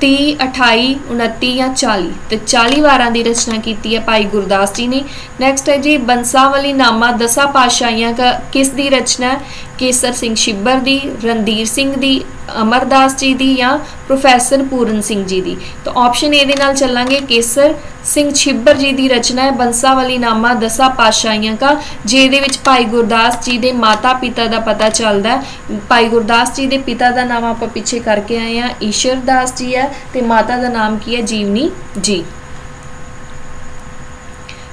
30 28 29 ਜਾਂ 40 ਤੇ 40 ਵਾਰਾਂ ਦੀ ਰਚਨਾ ਕੀਤੀ ਹੈ ਭਾਈ ਗੁਰਦਾਸ ਜੀ ਨੇ। ਨੈਕਸਟ ਹੈ ਜੀ, ਬੰਸਾਵਲੀ ਨਾਮਾ ਦਸਾਂ ਪਾਤਸ਼ਾਹੀਆਂ ਕਿਸ ਦੀ ਰਚਨਾ ਕੇਸਰ ਸਿੰਘ ਛਿੱਬਰ ਦੀ, ਰਣਧੀਰ ਸਿੰਘ ਦੀ, ਅਮਰਦਾਸ ਜੀ ਦੀ ਜਾਂ ਪ੍ਰੋਫੈਸਰ ਪੂਰਨ ਸਿੰਘ ਜੀ ਦੀ। ਤਾਂ ਆਪਸ਼ਨ ਏ ਦੇ ਨਾਲ ਚੱਲਾਂਗੇ ਕੇਸਰ ਸਿੰਘ ਛਿੱਬਰ ਜੀ ਦੀ ਰਚਨਾ ਹੈ ਬੰਸਾਵਲੀ ਨਾਮਾ ਦਸਾਂ ਪਾਤਸ਼ਾਹੀਆਂ ਕਾ, ਜਿਹਦੇ ਵਿੱਚ ਭਾਈ ਗੁਰਦਾਸ ਜੀ ਦੇ ਮਾਤਾ ਪਿਤਾ ਦਾ ਪਤਾ ਚੱਲਦਾ ਭਾਈ ਗੁਰਦਾਸ ਜੀ ਦੇ ਪਿਤਾ ਦਾ ਨਾਮ ਆਪਾਂ ਪਿੱਛੇ ਕਰਕੇ ਆਏ ਆ ਈਸ਼ਰਦਾਸ ਜੀ ਹੈ ਤੇ ਮਾਤਾ ਦਾ ਨਾਮ ਕੀ ਹੈ? ਜੀਵਨੀ ਜੀ।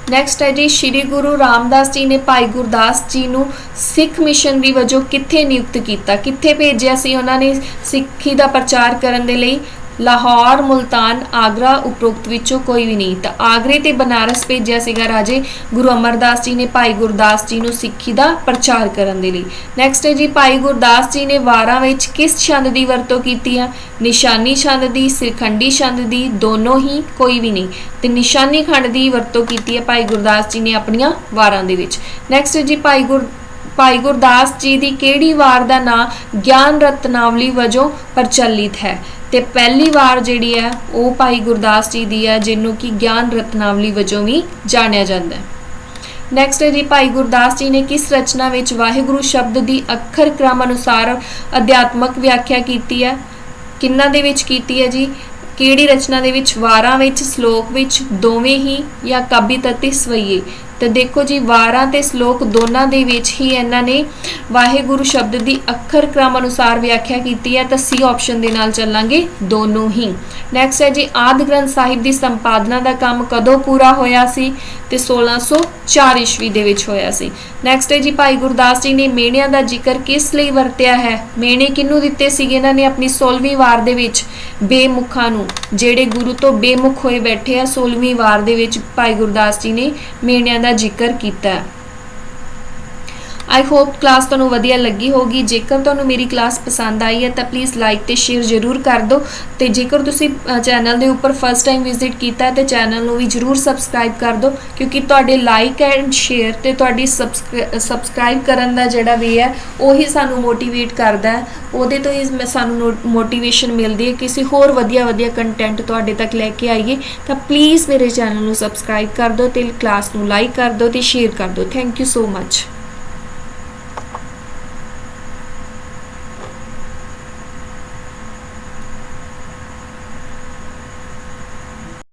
ਨੈਕਸਟ ਹੈ ਜੀ, ਸ਼੍ਰੀ ਗੁਰੂ ਰਾਮਦਾਸ ਜੀ ਨੇ ਭਾਈ ਗੁਰਦਾਸ ਜੀ ਨੂੰ ਸਿੱਖ ਮਿਸ਼ਨਰੀ ਵਜੋਂ ਕਿੱਥੇ ਨਿਯੁਕਤ ਕੀਤਾ? ਕਿੱਥੇ ਭੇਜਿਆ ਸੀ ਉਹਨਾਂ ਨੇ ਸਿੱਖੀ ਦਾ ਪ੍ਰਚਾਰ ਕਰਨ ਦੇ ਲਈ? ਲਾਹੌਰ, ਮੁਲਤਾਨ, ਆਗਰਾ ਉਪਰੋਕਤ ਵਿੱਚੋਂ ਕੋਈ ਵੀ ਨਹੀਂ। ਤਾਂ ਆਗਰੇ ਤੇ ਬਨਾਰਸ ਭੇਜਿਆ ਸੀਗਾ ਰਾਜੇ ਗੁਰੂ ਅਮਰਦਾਸ ਜੀ ਨੇ ਭਾਈ ਗੁਰਦਾਸ ਜੀ ਨੂੰ ਸਿੱਖੀ ਦਾ ਪ੍ਰਚਾਰ ਕਰਨ ਦੇ ਲਈ। ਨੈਕਸਟ ਹੈ ਜੀ, ਭਾਈ ਗੁਰਦਾਸ ਜੀ ਨੇ ਵਾਰਾਂ ਵਿੱਚ ਕਿਸ ਛੰਦ ਦੀ ਵਰਤੋਂ ਕੀਤੀ ਹੈ ਨਿਸ਼ਾਨੀ ਛੰਦ ਦੀ, ਸਿਰਖੰਡੀ ਛੰਦ ਦੀ, ਦੋਨੋਂ ਹੀ ਕੋਈ ਵੀ ਨਹੀਂ। ਤੇ ਨਿਸ਼ਾਨੀ ਖੰਡ ਦੀ ਵਰਤੋਂ ਕੀਤੀ ਹੈ ਭਾਈ ਗੁਰਦਾਸ ਜੀ ਨੇ ਆਪਣੀਆਂ ਵਾਰਾਂ ਦੇ ਵਿੱਚ। ਨੈਕਸਟ ਜੀ, ਭਾਈ ਗੁਰ ਭਾਈ ਗੁਰਦਾਸ ਜੀ ਦੀ ਕਿਹੜੀ ਵਾਰ ਦਾ ਨਾਂ ਗਿਆਨ ਰਤਨਾਵਲੀ ਵਜੋਂ ਪ੍ਰਚਲਿਤ ਹੈ? ਤੇ ਪਹਿਲੀ ਵਾਰ ਜਿਹੜੀ ਹੈ, ਉਹ ਭਾਈ ਗੁਰਦਾਸ ਜੀ ਦੀ ਹੈ, ਜਿਹਨੂੰ ਕਿ ਗਿਆਨ ਰਤਨਾਵਲੀ ਵਜੋਂ ਵੀ ਜਾਣਿਆ ਜਾਂਦਾ ਹੈ। ਨੈਕਸਟ ਹੈ ਜੀ ਭਾਈ ਗੁਰਦਾਸ ਜੀ ਨੇ ਕਿਸ ਰਚਨਾ ਵਿੱਚ ਵਾਹਿਗੁਰੂ ਸ਼ਬਦ ਦੀ ਅੱਖਰ ਕ੍ਰਮ ਅਨੁਸਾਰ ਅਧਿਆਤਮਕ ਵਿਆਖਿਆ ਕੀਤੀ ਹੈ? ਕਿੰਨਾ ਦੇ ਵਿੱਚ ਕੀਤੀ ਹੈ ਜੀ? ਕਿਹੜੀ ਰਚਨਾ ਦੇ ਵਿੱਚ? ਵਾਰਾਂ ਵਿੱਚ, ਸ਼ਲੋਕ ਵਿੱਚ, ਦੋਵੇਂ ਹੀ ਜਾਂ ਕਵਿਤ ਅਤੇ ਸਵਈਏ ਤੇ ਦੇਖੋ ਜੀ, ਵਾਰਾਂ ਤੇ ਸ਼ਲੋਕ ਦੋਨਾਂ ਦੇ ਵਿੱਚ ਹੀ ਇਹਨਾਂ ਨੇ ਵਾਹਿਗੁਰੂ ਸ਼ਬਦ ਦੀ ਅੱਖਰ ਕ੍ਰਮ ਅਨੁਸਾਰ ਵਿਆਖਿਆ ਕੀਤੀ ਹੈ, ਤਾਂ ਸੀ ਆਪਸ਼ਨ ਦੇ ਨਾਲ ਚੱਲਾਂਗੇ ਦੋਨੋਂ ਹੀ। ਨੈਕਸਟ ਹੈ ਜੀ, ਆਦਿ ਗ੍ਰੰਥ ਸਾਹਿਬ ਦੀ ਸੰਪਾਦਨਾ ਦਾ ਕੰਮ ਕਦੋਂ ਪੂਰਾ ਹੋਇਆ ਸੀ ਤੇ 1604 ਈਸਵੀ ਦੇ ਵਿੱਚ ਹੋਇਆ ਸੀ। ਨੈਕਸਟ ਹੈ ਜੀ, ਭਾਈ ਗੁਰਦਾਸ ਜੀ ਨੇ ਮੇਣਿਆਂ ਦਾ ਜ਼ਿਕਰ ਕਿਸ ਲਈ ਵਰਤਿਆ ਹੈ? ਮੇਣੇ ਕਿਹਨੂੰ ਦਿੱਤੇ ਸੀਗੇ ਇਹਨਾਂ ਨੇ ਆਪਣੀ 16ਵੀਂ ਵਾਰ ਦੇ ਵਿੱਚ? ਬੇਮੁਖਾਂ ਨੂੰ। ਜਿਹੜੇ ਗੁਰੂ ਤੋਂ ਬੇਮੁਖ ਹੋਏ ਬੈਠੇ ਆ 16ਵੀਂ ਵਾਰ ਦੇ ਵਿੱਚ ਭਾਈ ਗੁਰਦਾਸ ਜੀ ਨੇ ਮੇਣਿਆਂ ਦਾ ਜ਼ਿਕਰ ਕੀਤਾ। ਆਈ ਹੋਪ ਕਲਾਸ ਤੁਹਾਨੂੰ ਵਧੀਆ ਲੱਗੀ ਹੋਗੀ ਜੇਕਰ ਤੁਹਾਨੂੰ ਮੇਰੀ ਕਲਾਸ ਪਸੰਦ ਆਈ ਹੈ, ਤਾਂ ਪਲੀਜ਼ ਲਾਈਕ ਤੇ ਸ਼ੇਅਰ ਜ਼ਰੂਰ ਕਰ ਦਿਓ। ਤੇ ਜੇਕਰ ਤੁਸੀਂ ਚੈਨਲ ਦੇ ਉੱਪਰ ਫਸਟ ਟਾਈਮ ਵਿਜ਼ਿਟ ਕੀਤਾ ਹੈ, ਤੇ ਚੈਨਲ ਨੂੰ ਵੀ ਜ਼ਰੂਰ ਸਬਸਕ੍ਰਾਈਬ ਕਰ ਦਿਓ, ਕਿਉਂਕਿ ਤੁਹਾਡੇ ਲਾਈਕ ਐਂਡ ਸ਼ੇਅਰ ਤੇ ਤੁਹਾਡੀ ਸਬਸਕ੍ਰਾਈਬ ਕਰਨ ਦਾ ਜਿਹੜਾ ਵੀ ਹੈ, ਉਹੀ ਸਾਨੂੰ ਮੋਟੀਵੇਟ ਕਰਦਾ ਹੈ। ਉਹਦੇ ਤੋਂ ਹੀ ਮੈਂ ਸਾਨੂੰ ਮੋਟੀਵੇਸ਼ਨ ਮਿਲਦੀ ਹੈ ਕਿਸੇ ਹੋਰ ਵਧੀਆ ਵਧੀਆ ਕੰਟੈਂਟ ਤੁਹਾਡੇ ਤੱਕ ਲੈ ਕੇ ਆਈਏ। ਤਾਂ ਪਲੀਜ਼ ਮੇਰੇ ਚੈਨਲ ਨੂੰ ਸਬਸਕ੍ਰਾਈਬ ਕਰ ਦਿਓ ਤੇ ਕਲਾਸ ਨੂੰ ਲਾਈਕ ਕਰ ਦਿਓ ਤੇ ਸ਼ੇਅਰ ਕਰ ਦਿਓ। Thank you so much